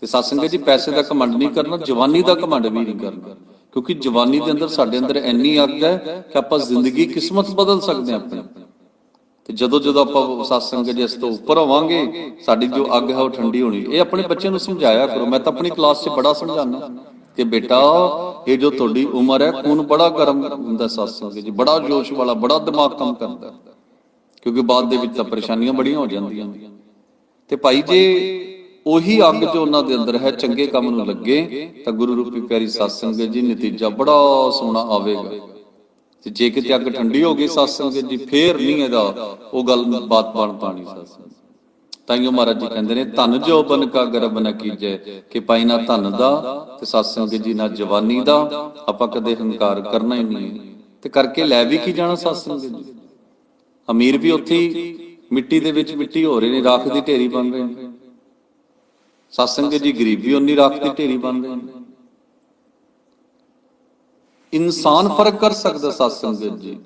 ਤੇ ਸਤਸੰਗ ਜੀ, ਪੈਸੇ ਦਾ ਘਮੰਡ ਨਹੀਂ ਕਰਨਾ, ਜਵਾਨੀ ਦਾ ਘਮੰਡ ਵੀ ਨਹੀਂ ਕਰਨਾ। ਕਿਉਂਕਿ ਜਵਾਨੀ ਦੇ ਅੰਦਰ ਸਾਡੇ ਅੰਦਰ ਇੰਨੀ ਅੱਗ ਹੈ ਕਿ ਆਪਾਂ ਜ਼ਿੰਦਗੀ ਕਿਸਮਤ ਬਦਲ ਸਕਦੇ ਹਾਂ ਆਪਣੀ। ਤੇ ਜਦੋਂ ਜਦੋਂ ਆਪਾਂ ਸਤਸੰਗ ਇਸ ਤੋਂ ਉੱਪਰ ਹੋਵਾਂਗੇ ਸਾਡੀ ਜੋ ਅੱਗ ਹੈ ਉਹ ਠੰਡੀ ਹੋਣੀ। ਇਹ ਆਪਣੇ ਬੱਚਿਆਂ ਨੂੰ ਸਮਝਾਇਆ ਕਰੋ। ਮੈਂ ਤਾਂ ਆਪਣੀ ਕਲਾਸ 'ਚ ਬੜਾ ਸਮਝਾਉਂਦਾ ਕਿ ਬੇਟਾ, ਇਹ ਜੋ ਤੁਹਾਡੀ ਉਮਰ ਹੈ, ਖੂਨ ਬੜਾ ਗਰਮ ਹੁੰਦਾ ਸਤਸੰਗ ਜੀ ਬੜਾ ਜੋਸ਼ ਵਾਲਾ, ਬੜਾ ਦਿਮਾਗ ਕੰਮ ਕਰਦਾ। ਕਿਉਂਕਿ ਬਾਅਦ ਦੇ ਵਿੱਚ ਤਾਂ ਪਰੇਸ਼ਾਨੀਆਂ ਬੜੀਆਂ ਹੋ ਜਾਂਦੀਆਂ। ਤੇ ਭਾਈ ਜੇ ਉਹੀ ਅੱਗ ਜੋ ਉਹਨਾਂ ਦੇ ਅੰਦਰ ਹੈ, ਚੰਗੇ ਕੰਮ ਨੂੰ ਲੱਗੇ, ਤਾਂ ਗੁਰੂ ਰੂਪੀ ਪਿਆਰੀ ਸਤਸੰਗ ਜੀ, ਨਤੀਜਾ ਬੜਾ ਸੋਹਣਾ ਆਵੇਗਾ। ਤੇ ਜੇ ਕਿਤੇ ਅੱਗ ਠੰਡੀ ਹੋ ਗਈ ਸਤਸੰਗ ਜੀ, ਫੇਰ ਨਹੀਂ ਇਹਦਾ ਉਹ ਗੱਲ ਬਾਤ ਬਣ ਪਾਣੀ ਸਤਸੰਗ ਤਾਈਓ ਮਹਾਰਾਜ ਜੀ ਕਹਿੰਦੇ ਨੇ, ਧਨ ਜੋ ਬਨ ਕਾ ਗਰਬ ਨ ਕੀਜੈ, ਕਿ ਪਾਈ ਨਾ ਧਨ ਦਾ ਤੇ ਸਤਸੰਗ ਜੀ ਨਾ ਜਵਾਨੀ ਦਾ, ਆਪਾਂ ਕਦੇ ਹੰਕਾਰ ਕਰਨਾ ਹੀ ਨਹੀਂ। ਤੇ ਕਰਕੇ ਲੈ ਵੀ ਕੀ ਜਾਣਾ ਸਤਸੰਗ ਜੀ? ਅਮੀਰ ਵੀ ਉੱਥੇ ਮਿੱਟੀ ਦੇ ਵਿੱਚ ਮਿੱਟੀ ਹੋ ਰਹੇ ਨੇ, ਰਾਖ ਦੀ ਢੇਰੀ ਬਣ ਰਹੇ ਨੇ। ਸਤਸੰਗ ਜੀ ਗਰੀਬ ਵੀ ਉਨੀ ਰਾਖ ਦੀ ਢੇਰੀ ਬਣ ਰਹੇ ਨੇ। ਇਨਸਾਨ ਫ਼ਰਕ ਕਰ ਸਕਦਾ ਸਤਸੰਗ ਜੀ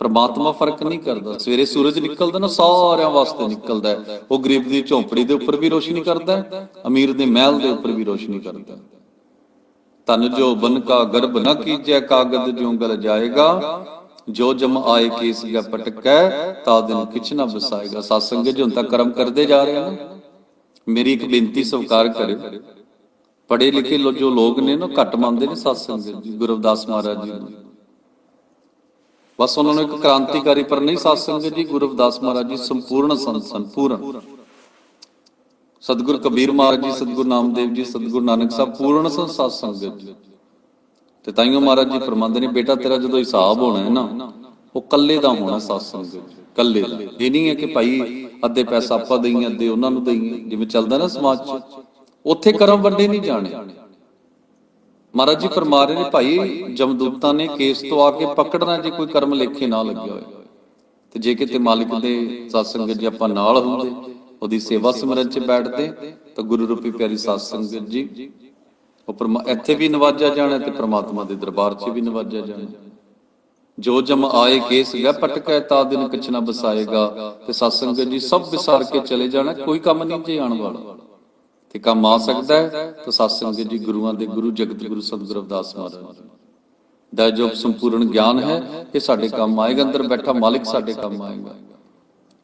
ਪ੍ਰਮਾਤਮਾ ਫ਼ਰਕ ਨਹੀਂ ਕਰਦਾ। ਸਵੇਰੇ ਸੂਰਜ ਨਿਕਲਦਾ ਨਾ, ਸਾਰਿਆਂ ਵਾਸਤੇ ਨਿਕਲਦਾ ਉਹ ਗਰੀਬ ਦੀ ਝੌਂਪੜੀ ਦੇ ਉੱਪਰ ਵੀ ਰੋਸ਼ਨੀ ਕਰਦਾ ਅਮੀਰ ਦੇ ਮਹਿਲ ਦੇ ਉੱਪਰ ਵੀ ਰੋਸ਼ਨੀ ਕਰਦਾ ਤਨ ਜੋ ਬਨ ਕਾ ਗਰਭ ਨ ਕੀਜੈ, ਕਾਗਦ ਜਿਉ ਗਲ ਜਾਏਗਾ। ਜੋ ਜਮ ਆਏ ਕੇਸ ਗਿਆ ਪਟਕੈ, ਤਾ ਦਿਨ ਕਿਛ ਨਾ ਬਸਾਏਗਾ। ਸਤਸੰਗ ਜੀ ਹੁਣ ਤੱਕ ਕਰਮ ਕਰਦੇ ਜਾ ਰਹੇ ਹਨ। ਮੇਰੀ ਇੱਕ ਬੇਨਤੀ ਸਵੀਕਾਰ ਕਰਿਓ। ਪੜੇ ਲਿਖੇ ਜੋ ਲੋਕ ਨੇ ਨਾ ਘੱਟ ਮੰਨਦੇ ਨੇ ਸਤਸੰਗ ਜੀ, ਗੁਰੂ ਮਹਾਰਾਜ ਜੀ ਨੂੰ। ਬਸ ਉਹਨਾਂ ਨੂੰ ਇੱਕ ਕ੍ਰਾਂਤੀਕਾਰੀ, ਪਰ ਨਹੀਂ ਸਤਸੰਗ ਜੀ, ਗੁਰੂ ਮਹਾਰਾਜ ਜੀ, ਸੰਪੂਰਨ ਸੰਤ ਸਨ, ਪੂਰਨ। ਸਤਿਗੁਰ ਕਬੀਰ ਮਹਾਰਾਜ ਜੀ, ਸਤਿਗੁਰ ਨਾਮਦੇਵ ਜੀ, ਸਤਿਗੁਰ ਨਾਨਕ ਸਾਹਿਬ, ਪੂਰਨ ਸੰ ਸਤਸੰਗ ਜੀ। ਤੇ ਤਾਈਓ ਮਹਾਰਾਜ ਜੀ ਫਰਮਾਉਂਦੇ ਨੇ, ਬੇਟਾ, ਤੇਰਾ ਜਦੋਂ ਹਿਸਾਬ ਹੋਣਾ ਹੈ ਨਾ, ਉਹ ਕੱਲੇ ਦਾ ਹੋਣਾ ਸਤਸੰਗ ਜੀ ਕੱਲੇ ਦਾ। ਇਹ ਨਹੀਂ ਹੈ ਕਿ ਭਾਈ ਅੱਧੇ ਪੈਸਾ ਆਪਾਂ ਦਈਏ, ਅੱਧੇ ਉਹਨਾਂ ਨੂੰ ਦਈਏ, ਜਿਵੇਂ ਚੱਲਦਾ ਨਾ ਸਮਾਜ 'ਚ। ਉੱਥੇ ਕਰਮ ਵੰਡੇ ਨਹੀਂ ਜਾਣੇ। ਮਹਾਰਾਜ ਜੀ ਫਰਮਾ ਰਹੇ ਨੇ ਭਾਈ ਜਮਦੂਤਾਂ ਨੇ ਕੇਸ ਤੋਂ ਆ ਕੇ ਪਕੜਨਾ ਜੇ ਕੋਈ ਕਰਮ ਲੇਖੇ ਨਾ ਲੱਗਿਆ ਹੋਵੇ ਤੇ ਜੇ ਕਿਤੇ ਮਾਲਿਕ ਦੇ ਸਤਸੰਗ ਜੀ ਆਪਾਂ ਨਾਲ ਹੁੰਦੇ ਉਹਦੀ ਸੇਵਾ ਸਿਮਰਨ 'ਚ ਬੈਠਦੇ ਤਾਂ ਗੁਰੂ ਰੂਪੀ ਪਿਆਰੀ ਸਤਸੰਗ ਜੀ। ਉਹ ਪਰਮਾ ਇੱਥੇ ਵੀ ਨਵਾਜਿਆ ਜਾਣਾ ਤੇ ਪ੍ਰਮਾਤਮਾ ਦੇ ਦਰਬਾਰ 'ਚ ਵੀ ਨਵਾਜਿਆ ਜਾਣਾ। ਜੋ ਜਮ ਆਏ ਕੇਸ ਗਿਆ ਪਟਕੈ ਤਾ ਦਿਨ ਕਿਛ ਨਾ ਬਸਾਏਗਾ ਤੇ ਸਤਸੰਗ ਜੀ ਸਭ ਵਿਸਾਰ ਕੇ ਚਲੇ ਜਾਣਾ ਕੋਈ ਕੰਮ ਨਹੀਂ ਜੇ ਆਉਣ ਵਾਲਾ। ਤੇ ਕੰਮ ਆ ਸਕਦਾ ਹੈ, ਤਾਂ ਸਤਸੰਗ ਜੀ ਗੁਰੂਆਂ ਦੇ ਗੁਰੂ ਜਗਤ ਗੁਰੂ ਸਤਿਗੁਰੂ ਰਵਿਦਾਸ ਮਹਾਰਾਜ। ਦਾ ਜੋ ਸੰਪੂਰਨ ਗਿਆਨ ਹੈ, ਇਹ ਸਾਡੇ ਕੰਮ ਆਏਗਾ, ਅੰਦਰ ਬੈਠਾ ਮਾਲਿਕ ਸਾਡੇ ਕੰਮ ਆਏਗਾ।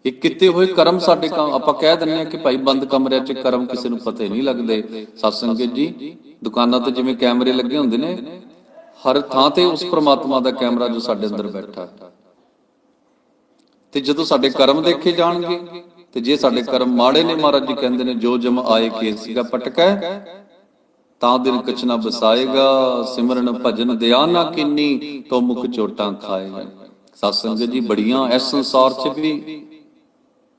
ਇਹ ਕਿਤੇ ਹੋਏ ਕਰਮ ਸਾਡੇ ਕੰਮ, ਆਪਾਂ ਕਹਿ ਦਿੰਦੇ ਆ ਕਿ ਭਾਈ ਬੰਦ ਕਮਰਿਆਂ 'ਚ ਕਰਮ ਕਿਸੇ ਨੂੰ ਪਤਾ ਹੀ ਨਹੀਂ ਲੱਗਦੇ। ਸਤਸੰਗ ਜੀ, ਦੁਕਾਨਾਂ ਤੇ ਜਿਵੇਂ ਕੈਮਰੇ ਲੱਗੇ ਹੁੰਦੇ ਨੇ, ਹਰ ਥਾਂ ਤੇ ਉਸ ਪ੍ਰਮਾਤਮਾ ਦਾ ਕੈਮਰਾ ਜੋ ਸਾਡੇ ਅੰਦਰ ਬੈਠਾ। ਤੇ ਜਦੋਂ ਸਾਡੇ ਕਰਮ ਦੇਖੇ ਜਾਣਗੇ ਤੇ ਜੇ ਸਾਡੇ ਕਰਮ ਮਾੜੇ ਨੇ ਮਹਾਰਾਜ ਜੀ ਕਹਿੰਦੇ ਨੇ, ਜੋ ਜਮ ਆਏ ਕੇਸੀਗਾ ਪਟਕੈ, ਤਾਂ ਦਿਨ ਕਛ ਬਸਾਏਗਾ, ਸਿਮਰਨ ਭਜਨ ਦਿਆਨਾ ਕਿੰਨੀ, ਤੋ ਮੁਖ ਚੋਟਾਂ ਖਾਏਗਾ। ਸਤਸੰਗ ਜੀ ਬੜੀਆਂ ਇਸ ਸੰਸਾਰ 'ਚ ਵੀ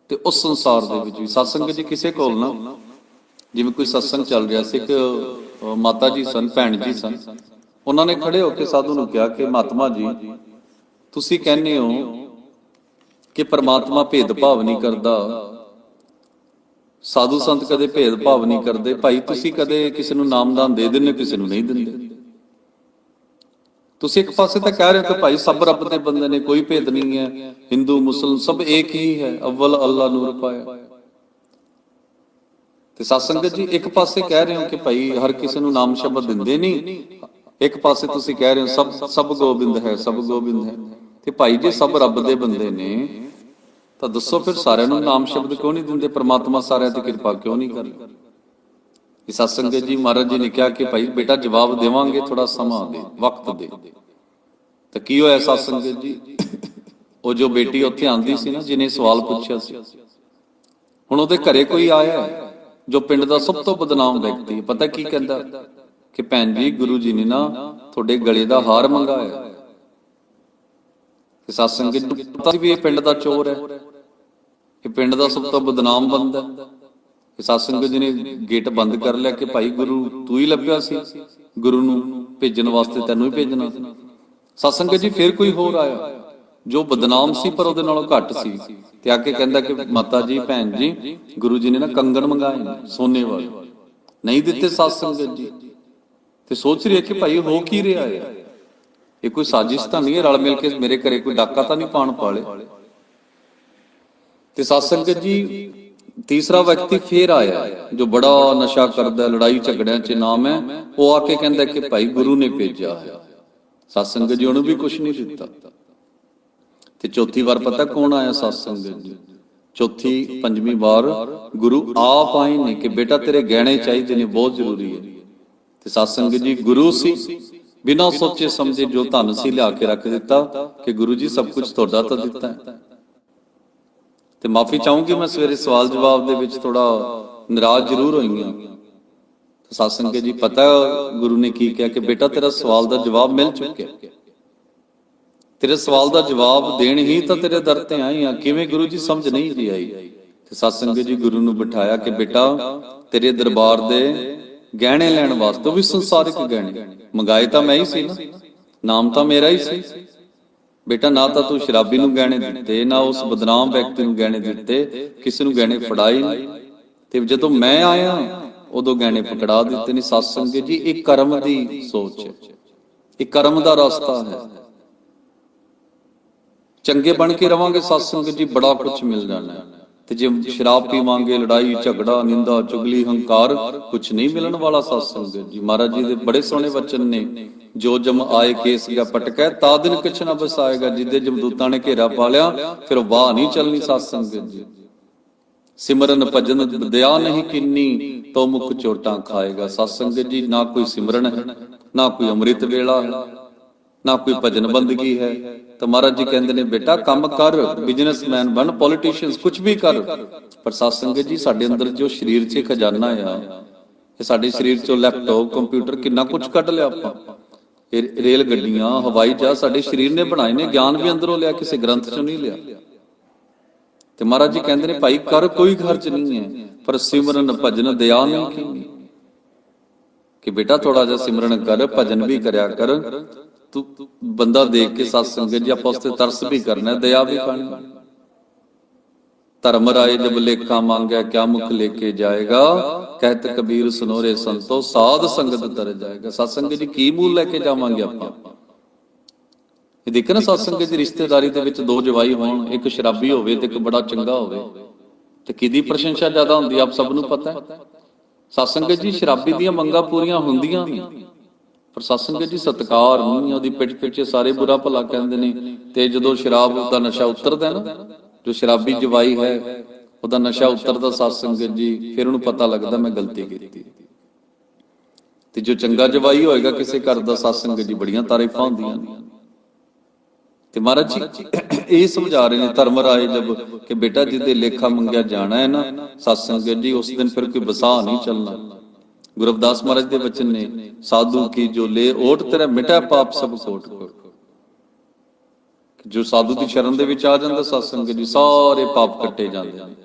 ਤੇ ਉਸ ਸੰਸਾਰ ਦੇ ਵਿੱਚ ਵੀ। ਸਤਸੰਗ ਜੀ ਕਿਸੇ ਕੋਲ ਨਾ, ਜਿਵੇਂ ਕੋਈ ਸਤਸੰਗ ਚੱਲ ਰਿਹਾ ਸੀ, ਇੱਕ ਮਾਤਾ ਜੀ ਸਨ, ਭੈਣ ਜੀ ਸਨ, ਉਹਨਾਂ ਨੇ ਖੜੇ ਹੋ ਕੇ ਸਾਧੂ ਨੂੰ ਕਿਹਾ ਕਿ, ਮਹਾਤਮਾ ਜੀ, ਤੁਸੀਂ ਕਹਿੰਦੇ ਹੋ ਕਿ ਪ੍ਰਮਾਤਮਾ ਭੇਦਭਾਵ ਨਹੀਂ ਕਰਦਾ। ਸਾਧੂ ਸੰਤ ਕਦੇ ਭੇਦਭਾਵ ਨਹੀਂ ਕਰਦੇ। ਭਾਈ, ਤੁਸੀਂ ਕਦੇ ਕਿਸੇ ਨੂੰ ਨਾਮਦਾਨ ਦੇ ਦਿੰਦੇ ਕਿਸੇ ਨੂੰ ਨਹੀਂ ਦਿੰਦੇ? ਤੁਸੀਂ ਇੱਕ ਪਾਸੇ ਤਾਂ ਕਹਿ ਰਹੇ ਹੋ ਕਿ ਭਾਈ, ਸਭ ਰੱਬ ਦੇ ਬੰਦੇ ਨੇ, ਕੋਈ ਭੇਦ ਨਹੀਂ ਹੈ। ਹਿੰਦੂ, ਮੁਸਲਮ, ਸਭ ਇੱਕ ਹੀ ਹੈ। ਅਵਲ ਅੱਲਾ ਨੂਰ ਪਾਇਆ। ਤੇ ਸਤਸੰਗਤ ਜੀ, ਇੱਕ ਪਾਸੇ ਕਹਿ ਰਹੇ ਹੋ ਕਿ ਭਾਈ, ਹਰ ਕਿਸੇ ਨੂੰ ਨਾਮ ਸ਼ਬਦ ਦਿੰਦੇ ਨਹੀਂ। ਇੱਕ ਪਾਸੇ ਤੁਸੀਂ ਕਹਿ ਰਹੇ ਹੋ, ਸਭ ਸਭ ਗੋਬਿੰਦ ਹੈ, ਸਭ ਗੋਬਿੰਦ ਹੈ। ਤੇ ਭਾਈ ਜੇ, ਸਭ ਰੱਬ ਦੇ ਬੰਦੇ ਨੇ। ਤਾਂ ਦੱਸੋ ਫਿਰ ਸਾਰਿਆਂ ਨੂੰ ਨਾਮ ਸ਼ਬਦ ਕਿਉਂ ਨਹੀਂ ਦਿੰਦੇ? ਪ੍ਰਮਾਤਮਾ ਸਾਰਿਆਂ ਤੇ ਕਿਰਪਾ ਕਿਉਂ ਨਹੀਂ ਕਰਦਾ? ਇਹ ਸਤਸੰਗਤ ਜੀ ਮਹਾਰਾਜ ਜੀ ਨੇ ਕਿਹਾ ਕਿ ਭਾਈ ਬੇਟਾ ਜਵਾਬ ਦੇਵਾਂਗੇ ਥੋੜਾ ਸਮਾਂ ਦੇ, ਵਕਤ ਦੇ। ਤਾਂ ਕੀ ਹੋਇਆ ਸਤਸੰਗਤ ਜੀ? ਉਹ ਜੋ ਬੇਟੀ ਉੱਥੇ ਆਂਦੀ ਸੀ ਨਾ, ਜਿਹਨੇ ਸਵਾਲ ਪੁੱਛਿਆ ਸੀ। ਹੁਣ ਉਹਦੇ ਘਰੇ ਕੋਈ ਆਇਆ ਜੋ ਪਿੰਡ ਦਾ ਸਭ ਤੋਂ ਬਦਨਾਮ ਵਿਅਕਤੀ ਹੈ। ਪਤਾ ਕੀ ਕਹਿੰਦਾ? ਕਿ ਭੈਣ ਜੀ, ਗੁਰੂ ਜੀ ਨੇ ਨਾ ਤੁਹਾਡੇ ਗਲੇ ਦਾ ਹਾਰ ਮੰਗਾਇਆ। ਤੇ ਸਤਸੰਗਤ ਨੂੰ ਪਤਾ ਵੀ ਇਹ ਪਿੰਡ ਦਾ ਚੋਰ ਹੈ। ਇਹ ਪਿੰਡ ਦਾ ਸਭ ਤੋਂ ਬਦਨਾਮ ਬੰਦਾ ਹੈ। ਇਹ ਸਤਸੰਗ ਜੀ ਨੇ ਗੇਟ ਬੰਦ ਕਰ ਲਿਆ ਕਿ ਭਾਈ ਗੁਰੂ ਤੂੰ ਹੀ ਲੱਭਿਆ ਸੀ। ਗੁਰੂ ਨੂੰ ਭੇਜਣ ਵਾਸਤੇ ਤੈਨੂੰ ਹੀ ਭੇਜਣਾ। ਸੀ ਸਤਸੰਗ ਜੀ ਫਿਰ ਕੋਈ ਹੋਰ ਆਇਆ। ਜੋ ਬਦਨਾਮ ਸੀ ਪਰ ਉਹਦੇ ਨਾਲੋਂ ਘੱਟ ਸੀ। ਤੇ ਆ ਕੇ ਕਹਿੰਦਾ ਕਿ ਮਾਤਾ ਜੀ, ਭੈਣ ਜੀ, ਗੁਰੂ ਜੀ ਨੇ ਨਾ ਕੰਗਣ ਮੰਗਾਏ ਨੇ ਸੋਨੇ ਵਾਲੇ। ਨਹੀਂ ਦਿੱਤੇ ਸਤਸੰਗ ਜੀ। ਤੇ ਸੋਚ ਰਹੀ ਹੈ ਕਿ ਭਾਈ ਹੋ ਕੀ ਰਿਹਾ ਹੈ? ਇਹ ਕੋਈ ਸਾਜ਼ਿਸ਼ ਤਾਂ ਨਹੀਂ ਹੈ। ਰਲ ਮਿਲ ਕੇ ਮੇਰੇ ਘਰੇ ਕੋਈ ਡਾਕਾ ਤਾਂ ਨਹੀਂ ਪਾਣ ਪਾਲੇ। ਤੇ ਸਤਸੰਗ ਜੀ, ਤੀਸਰਾ ਵਿਅਕਤੀ ਫੇਰ ਆਇਆ ਜੋ ਬੜਾ ਨਸ਼ਾ ਕਰਦਾ, ਲੜਾਈ ਝਗੜਿਆਂ 'ਚ ਨਾਮ ਹੈ, ਉਹ ਆ ਕੇ ਕਹਿੰਦਾ ਕਿ ਭਾਈ ਗੁਰੂ ਨੇ ਭੇਜਿਆ ਹੈ। ਸਤਸੰਗ ਜੀ, ਉਹਨੂੰ ਵੀ ਕੁਝ ਨਹੀਂ ਦਿੱਤਾ। ਤੇ ਚੌਥੀ ਵਾਰ ਪਤਾ ਕੌਣ ਆਇਆ ਸਤਸੰਗ ਜੀ? ਚੌਥੀ, ਪੰਜਵੀਂ ਵਾਰ ਗੁਰੂ ਆਪ ਆਏ ਨੇ ਕਿ ਬੇਟਾ ਤੇਰੇ ਗਹਿਣੇ ਚਾਹੀਦੇ ਨੇ, ਬਹੁਤ ਜ਼ਰੂਰੀ ਹੈ। ਤੇ ਸਤਸੰਗ ਜੀ, ਗੁਰੂ ਸੀ। ਬਿਨਾਂ ਸੋਚੇ ਸਮਝੇ ਜੋ ਧਨ ਸੀ ਲਿਆ ਕੇ ਰੱਖ ਦਿੱਤਾ ਕਿ ਗੁਰੂ ਜੀ ਸਭ ਕੁਝ ਤੁਹਾਡਾ ਤਾਂ ਦਿੱਤਾ ਹੈ। ਤੇ ਮਾਫੀ ਚਾਹੂੰਗੀ ਮੈਂ ਸਵੇਰੇ ਸਵਾਲ ਜਵਾਬ ਦੇ ਵਿੱਚ ਥੋੜਾ ਨਾਰਾਜ਼ ਜ਼ਰੂਰ ਹੋਈ ਹਾਂ ਸਤਸੰਗ ਜੀ, ਪਤਾ ਗੁਰੂ ਨੇ ਕੀ ਕਿਹਾ ਕਿ ਬੇਟਾ ਤੇਰਾ ਸਵਾਲ ਦਾ ਜਵਾਬ ਮਿਲ ਚੁੱਕਿਆ। ਤੇਰੇ ਸਵਾਲ ਦਾ ਜਵਾਬ ਦੇਣ ਹੀ ਤਾਂ ਤੇਰੇ ਦਰ ਤੇ ਆਏ ਆ ਕਿਵੇਂ ਗੁਰੂ ਜੀ ਸਮਝ ਨਹੀਂ ਜੀ ਆਈ। ਤੇ ਸਤਸੰਗ ਜੀ, ਗੁਰੂ ਨੂੰ ਬਿਠਾਇਆ ਕਿ ਬੇਟਾ, ਤੇਰੇ ਦਰਬਾਰ ਦੇ ਗਹਿਣੇ ਲੈਣ ਵਾਸਤੇ ਵੀ ਸੰਸਾਰਿਕ ਗਹਿਣੇ। ਮੰਗਾਏ ਤਾਂ ਮੈਂ ਹੀ ਸੀ ਨਾ, ਨਾਮ ਤਾਂ ਮੇਰਾ ਹੀ ਸੀ। ਬੇਟਾ, ਨਾ ਤਾਂ ਤੂੰ ਸ਼ਰਾਬੀ ਨੂੰ ਗਹਿਣੇ ਦਿੱਤੇ, ਨਾ ਉਸ ਬਦਨਾਮ ਵਿਅਕਤੀ ਨੂੰ ਗਹਿਣੇ ਦਿੱਤੇ, ਕਿਸੇ ਨੂੰ ਗਹਿਣੇ ਫੜਾਏ ਨਹੀਂ ਤੇ ਜਦੋਂ ਮੈਂ ਆਇਆ, ਉਦੋਂ ਗਹਿਣੇ ਪਕੜਾ ਦਿੱਤੇ ਨੇ। ਸਤਸੰਗ ਜੀ, ਇਹ ਕਰਮ ਦੀ ਸੋਚ ਹੈ। ਇਹ ਕਰਮ ਦਾ ਰਸਤਾ ਹੈ। ਚੰਗੇ ਬਣ ਕੇ ਰਵਾਂਗੇ ਸਤਸੰਗ ਜੀ, ਬੜਾ ਕੁਝ ਮਿਲ ਜਾਣਾ ਹੈ। ਤੇ ਜੇ ਸ਼ਰਾਬ ਪੀਵਾਂਗੇ ਲੜਾਈ, ਝਗੜਾ, ਨਿੰਦਾ, ਚੁਗਲੀ, ਹੰਕਾਰ ਕੁਝ ਨਹੀਂ ਮਿਲਣ ਵਾਲਾ ਸਤਸੰਗ ਜੀ ਮਹਾਰਾਜ ਜੀ ਦੇ ਬੜੇ ਸੋਹਣੇ ਵਚਨ ਨੇ। ਜੋ ਜਮ ਆਏ ਕੇਸ ਗਿਆ ਪਟਕੈ, ਤਾ ਦਿਨ ਕਿਛ ਨਾ ਬਸਾਏਗਾ। ਜਿੱਦੇ ਜਮਦੂਤਾਂ ਨੇ ਘੇਰਾ ਪਾ ਲਿਆ, ਫਿਰ ਉਹ ਬਾਹ ਨਹੀਂ ਚੱਲਣੀ ਸਤਸੰਗ ਜੀ। ਸਿਮਰਨ ਭਜਨ ਦਇਆ ਨਹੀਂ ਕਿੰਨੀ, ਤੋ ਮੁਖ ਚੋਟਾਂ ਖਾਏਗਾ ਸਤਸੰਗ ਜੀ। ਨਾ ਕੋਈ ਸਿਮਰਨ ਹੈ, ਨਾ ਕੋਈ ਅੰਮ੍ਰਿਤ ਵੇਲਾ ਹੈ। ਨਾ ਕੋਈ ਭਜਨ ਬੰਦਗੀ ਹੈ। ਤਾਂ ਮਹਾਰਾਜ ਜੀ ਕਹਿੰਦੇ ਨੇ, ਬੇਟਾ, ਕੰਮ ਕਰ ਬਿਜ਼ਨਸਮੈਨ ਬਣ ਪੋਲੀਟੀਸ਼ੀਅਨਸ ਕੁਝ ਵੀ ਕਰ। ਪਰ ਸਤਸੰਗ ਜੀ, ਸਾਡੇ ਅੰਦਰ ਜੋ ਸਰੀਰ 'ਚ ਖਜ਼ਾਨਾ ਆ, ਇਹ ਸਾਡੇ ਸਰੀਰ 'ਚੋਂ ਲੈਪਟਾਪ ਕੰਪਿਊਟਰ ਕਿੰਨਾ ਕੁਝ ਕੱਢ ਲਿਆ ਆਪਾਂ। ਇਹ ਰੇਲ ਗੱਡੀਆਂ, ਹਵਾਈ ਜਹਾਜ਼ ਸਾਡੇ ਸਰੀਰ ਨੇ ਬਣਾਏ ਨੇ, ਗਿਆਨ ਵੀ ਅੰਦਰੋਂ ਲਿਆ, ਕਿਸੇ ਗ੍ਰੰਥ 'ਚੋਂ ਨਹੀਂ ਲਿਆ। ਤੇ ਮਹਾਰਾਜ ਜੀ ਕਹਿੰਦੇ ਨੇ, ਭਾਈ, ਕਰ ਕੋਈ ਖਰਚ ਨਹੀਂ ਹੈ, ਪਰ ਸਿਮਰਨ, ਭਜਨ, ਦਇਆ ਨਹੀਂ ਕੀ ਕਿ ਬੇਟਾ ਥੋੜਾ ਜਿਹਾ ਸਿਮਰਨ ਕਰ, ਭਜਨ ਵੀ ਕਰਿਆ ਕਰ ਤੂੰ ਬੰਦਾ ਦੇਖ ਕੇ ਸਤ ਸੰਗਤ ਜੀ ਆਪਾਂ ਉਸ ਤੇ ਤਰਸ ਵੀ ਕਰਨਾ ਦਇਆ ਵੀ ਕਰਨੀ। ਧਰਮ ਰਾਏ ਜਬ ਲੇਖਾ ਮੰਗਿਆ ਕਿਆ ਮੁਖ ਲੇਕੇ ਜਾਏਗਾ? ਕਹਿਤ ਕਬੀਰ ਸੁਨੋਰੇ ਸੰਤੋ ਸਾਧ ਸੰਗਤ ਤਰ ਜਾਏਗਾ। ਸਤ ਸੰਗਤ ਜੀ ਕੀ ਮੂਲ ਲੈ ਕੇ ਜਾਵਾਂਗੇ ਆਪਾਂ? ਇਹ ਦੇਖੋ ਨਾ ਸਤ ਸੰਗਤ ਦੀ ਰਿਸ਼ਤੇਦਾਰੀ ਦੇ ਵਿੱਚ ਦੋ ਜਵਾਈ ਹੋਣ ਇੱਕ ਸ਼ਰਾਬੀ ਹੋਵੇ ਤੇ ਇੱਕ ਬੜਾ ਚੰਗਾ ਹੋਵੇ। ਤੇ ਕਿਹਦੀ ਪ੍ਰਸ਼ੰਸਾ ਜ਼ਿਆਦਾ ਹੁੰਦੀ ਆਪ ਸਭ ਨੂੰ ਪਤਾ ਹੈ? ਸਤਸੰਗਤ ਜੀ ਸ਼ਰਾਬੀ ਦੀਆਂ ਮੰਗਾਂ ਪੂਰੀਆਂ ਹੁੰਦੀਆਂ ਨੇ ਪਰ ਸਤਸੰਗਤ ਜੀ, ਸਤਕਾਰ ਨਹੀਂ, ਉਹਦੀ ਪਿੱਠ ਪਿੱਛੇ ਸਾਰੇ ਬੁਰਾ ਭਲਾ ਕਹਿੰਦੇ ਨੇ। ਤੇ ਜਦੋਂ ਸ਼ਰਾਬ ਦਾ ਨਸ਼ਾ ਉਤਰਦਾ ਨਾ, ਜੋ ਸ਼ਰਾਬੀ ਜਵਾਈ ਹੈ, ਉਹਦਾ ਨਸ਼ਾ ਉਤਰਦਾ ਸਤਸੰਗਤ ਜੀ, ਫਿਰ ਉਹਨੂੰ ਪਤਾ ਲੱਗਦਾ ਮੈਂ ਗਲਤੀ ਕੀਤੀ। ਤੇ ਜੋ ਚੰਗਾ ਜਵਾਈ ਹੋਏਗਾ, ਕਿਸੇ ਘਰ ਦਾ ਸਤਸੰਗਤ ਜੀ, ਬੜੀਆਂ ਤਾਰੀਫਾਂ ਹੁੰਦੀਆਂ ਨੇ। ਤੇ ਮਹਾਰਾਜ ਜੀ, ਇਹ ਸਮਝਾ ਰਹੇ ਨੇ ਧਰਮ ਰਾਏ ਜਬ ਕਿ ਬੇਟਾ, ਜਿਹਦੇ ਲੇਖਾ ਮੰਗਿਆ ਜਾਣਾ ਹੈ ਨਾ ਸਤਸੰਗਤ ਜੀ, ਉਸ ਦਿਨ ਫਿਰ ਕੋਈ ਵਸਾ ਨਹੀਂ ਚੱਲਣਾ। ਗੁਰੂ ਰਵਿਦਾਸ ਮਹਾਰਾਜ ਦੇ ਬਚਨ ਨੇ, ਸਾਧੂ ਕੀ ਜੋ ਲੈ ਓਟ ਤੇਰਾ ਮਿਟਾ ਪਾਪ ਸਭ ਕੋਟ ਕੋਟ ਜੋ ਸਾਧੂ ਦੀ ਸ਼ਰਨ ਦੇ ਵਿੱਚ ਆ ਜਾਂਦਾ ਸਤਸੰਗ ਜੀ, ਸਾਰੇ ਪਾਪ ਕੱਟੇ ਜਾਂਦੇ ਨੇ।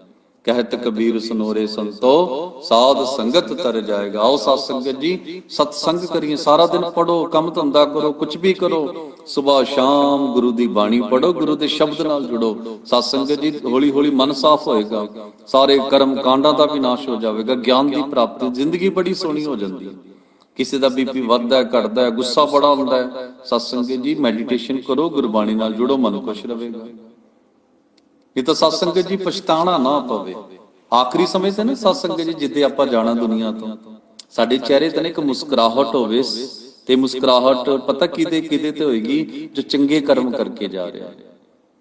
ਕਹਿਤ ਕਬੀਰ ਸੁਨੋਰੇ ਸੰਤੋ, ਸਾਧ ਸੰਗਤ ਤਰ ਜਾਏਗਾ। ਆਓ ਸਤਸੰਗਤ ਜੀ ਸਤਸੰਗ ਕਰੀਏ, ਸਾਰਾ ਦਿਨ ਪੜੋ ਕੰਮ ਧੰਦਾ ਕਰੋ ਕੁਝ ਵੀ ਕਰੋ। ਸਵੇਰ ਸ਼ਾਮ ਗੁਰੂ ਦੀ ਬਾਣੀ ਪੜੋ ਗੁਰੂ ਦੇ ਸ਼ਬਦ ਨਾਲ ਜੁੜੋ। ਸਤਸੰਗਤ ਜੀ ਹੌਲੀ ਹੌਲੀ ਮਨ ਸਾਫ਼ ਹੋਏਗਾ। ਸਾਰੇ ਕਰਮ ਕਾਂਡਾਂ ਦਾ ਵਿਨਾਸ਼ ਹੋ ਜਾਵੇਗਾ, ਗਿਆਨ ਦੀ ਪ੍ਰਾਪਤੀ, ਜ਼ਿੰਦਗੀ ਬੜੀ ਸੋਹਣੀ ਹੋ ਜਾਂਦੀ ਹੈ। ਕਿਸੇ ਦਾ ਬੀਪੀ ਵੱਧਦਾ ਹੈ, ਘਟਦਾ ਹੈ, ਗੁੱਸਾ ਬੜਾ ਹੁੰਦਾ ਹੈ। ਸਤਸੰਗ ਜੀ ਮੈਡੀਟੇਸ਼ਨ ਕਰੋ, ਗੁਰਬਾਣੀ ਨਾਲ ਜੁੜੋ, ਮਨ ਖੁਸ਼ ਰਹੇਗਾ। ਇਹ ਤਾਂ ਸਤਸੰਗਤ ਜੀ ਪਛਤਾਣਾ ਨਾ ਪਵੇ। ਆਖਰੀ ਸਮੇਂ ਤੇ ਨਾ ਸਤਸੰਗਤ ਜੀ, ਜਿੱਦੇ ਆਪਾਂ ਜਾਣਾ ਦੁਨੀਆ ਤੋਂ, ਸਾਡੇ ਚਿਹਰੇ ਤੇ ਇੱਕ ਮੁਸਕਰਾਹਟ ਹੋਵੇ। ਤੇ ਮੁਸਕਰਾਹਟ ਪਤਾ ਕਿਤੇ ਕਿਤੇ ਤੇ ਹੋਏਗੀ? ਜੋ ਚੰਗੇ ਕਰਮ ਕਰਕੇ ਜਾ ਰਿਹਾ।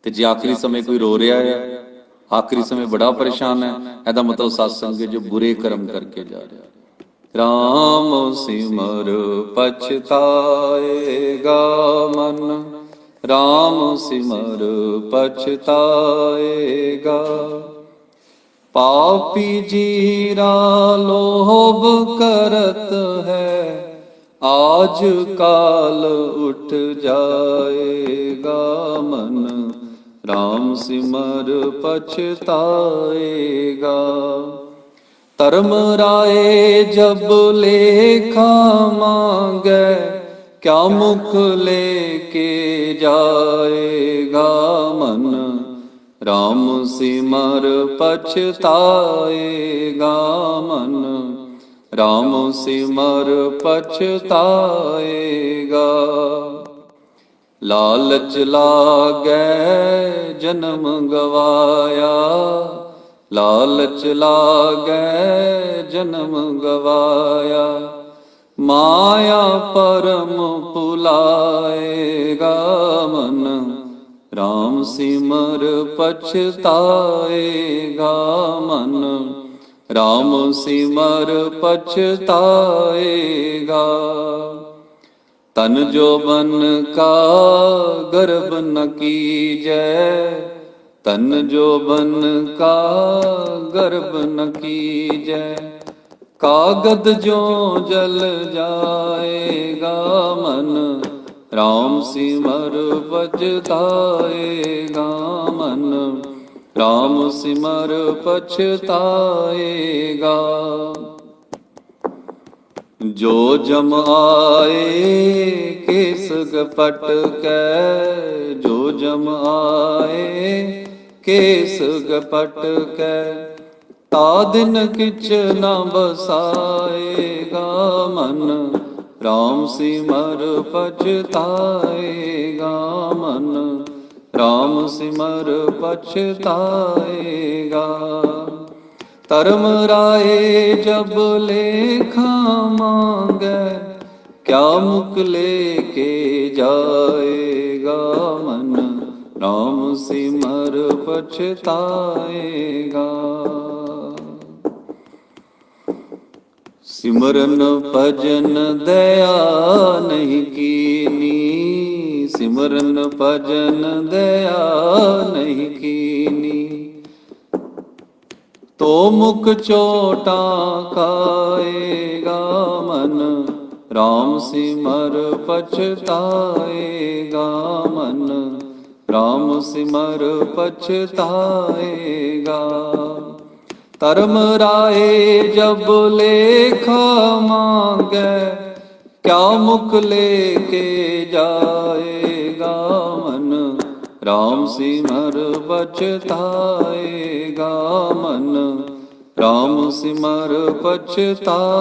ਤੇ ਜੇ ਆਖਰੀ ਸਮੇਂ ਕੋਈ ਰੋ ਰਿਹਾ ਹੈ, ਆਖਰੀ ਸਮੇਂ ਬੜਾ ਪਰੇਸ਼ਾਨ ਹੈ, ਇਹਦਾ ਮਤਲਬ ਸਤਸੰਗ ਜੋ ਬੁਰੇ ਕਰਮ ਕਰਕੇ ਜਾ ਰਿਹਾ ਰਾਮ ਸਿਮਰ ਪਛਤਾਏਗਾ ਮਨ। ਰਾਮ ਸਿਮਰ ਪਛਤਾਏਗਾ। ਪਾਪੀ ਜੀਰਾ ਲੋਭ ਕਰਤ ਹੈ, ਆਜ ਕਾਲ ਉਠ ਜਾਏਗਾ ਮਨ। ਰਾਮ ਸਿਮਰ ਪਛਤਾਏਗਾ। ਧਰਮ ਰਾਏ ਜਬ ਲੇਖਾ ਮੰਗੈ ਕਿਆ ਮੁਖ ਲੈ ਕੇ ਜਾਏਗਾ ਮਨ? RAM ਸਿਮਰ ਪਛਤਾਏਗਾ ਮਨ। RAM ਸਿਮਰ ਪਛਤਾਏਗਾ। ਲਾਲਚ ਲਾਗੈ ਜਨਮ ਗਵਾਇਆ। ਲਾਲਚ ਲਾਗੈ ਜਨਮ ਗਵਾਇਆ। ਮਾਇਆ ਪਰਮ ਪੁਲਾਏਗਾ ਮਨ RAM ਸਿਮਰ ਪਛਤਾਏਗਾ ਮਨ RAM ਸਿਮਰ ਪਛਤਾਏਗਾ। ਤਨ ਜੋ ਬਨ ਕਾ ਗਰਬ ਨ ਕੀਜੈ ਤਨ ਜੋ ਬਨ ਕਾ ਗਰਬ ਨ ਕੀਜੈ। ਕਾਗਦ ਜੋ ਜਲ ਜਾਏਗਾ ਮਨ, ਰਾਮ ਸਿਮਰ ਪਛਤਾਏਗਾ ਮਨ, ਰਾਮ ਸਿਮਰ ਪਛਤਾਏਗਾ। ਜੋ ਜਮ ਆਏ, ਕਿਸ ਕਪਟ ਕੈ? ਜੋ ਜਮ ਆਏ, ਕੇਸ ਕਪਟ ਕੈ? ਤਾ ਦਿਨ ਕਿਛ ਨ ਬਸਾਏਗਾ ਮਨ, ਰਾਮ ਸਿਮਰ ਪਛਤਾਏਗਾ ਮਨ, ਰਾਮ ਸਿਮਰ ਪਛਤਾਏਗਾ। ਧਰਮ ਰਾਏ ਜਬ ਲੇਖਾ ਮੰਗੈ, ਕਿਆ ਮੁਕ ਲੈ ਕੇ ਜਾਏਗਾ ਮਨ, ਰਾਮ ਸਿਮਰ ਪਛਤਾਏਗਾ। ਸਿਮਰਨ ਭਜਨ ਦਇਆ ਨਹੀਂ ਕੀਨੀ। ਸਿਮਰਨ ਭਜਨ ਦਇਆ ਨਹੀਂ ਕੀਨੀ। ਤੋ ਮੁਖ ਚੋਟਾ ਕਾਏਗਾ ਮਨ RAM ਸਿਮਰ ਪਛਤਾਏਗਾ ਮਨ। RAM ਸਿਮਰ ਪਛਤਾਏਗਾ ਧਰਮ ਰਾਏ ਜਬ ਲੇਖਾ ਮੰਗੈ, ਕਿਆ ਮੁਖ ਲੈ ਕੇ ਜਾਏਗਾ ਮਨ? ਰਾਮ ਸਿਮਰ ਬਚਤਾਏਗਾ ਮਨ। ਰਾਮ ਸਿਮਰ ਬਚਤਾਏਗਾ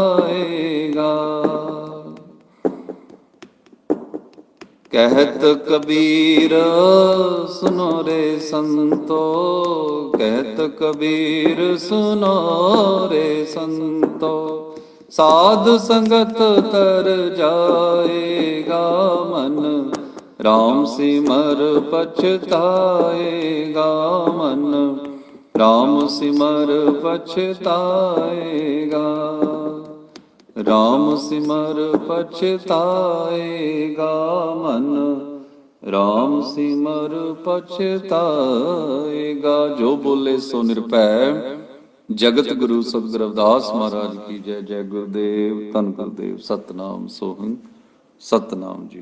ਕਹਿਤ ਕਬੀਰ, ਸੁਨੋ ਰੇ ਸੰਤੋ। ਕਹਿਤ ਕਬੀਰ, ਸੁਨੋ ਰੇ ਸੰਤੋ। ਸਾਧ ਸੰਗਤ ਤਰ ਜਾਏਗਾ ਮਨ RAM ਸਿਮਰ ਪਛਤਾਏਗਾ ਮਨ। RAM ਸਿਮਰ ਪਛਤਾਏਗਾ RAM ਸਿਮਰ ਪਛਤਾਏਗਾ ਮਨ। RAM ਸਿਮਰ ਪਛਤਾਏਗਾ, ਜੋ ਬੋਲੇ ਸੋ ਨਿਰਭੈ। ਜਗਤ ਗੁਰੂ ਸਤਿਗੁਰ ਰਵਦਾਸ ਮਹਾਰਾਜ ਕੀ ਜੈ ਜੈ ਗੁਰਦੇਵ, ਧੰਨ ਗੁਰਦੇਵ, ਸਤਨਾਮ ਸੋਹੰ, ਸਤਨਾਮ ਜੀ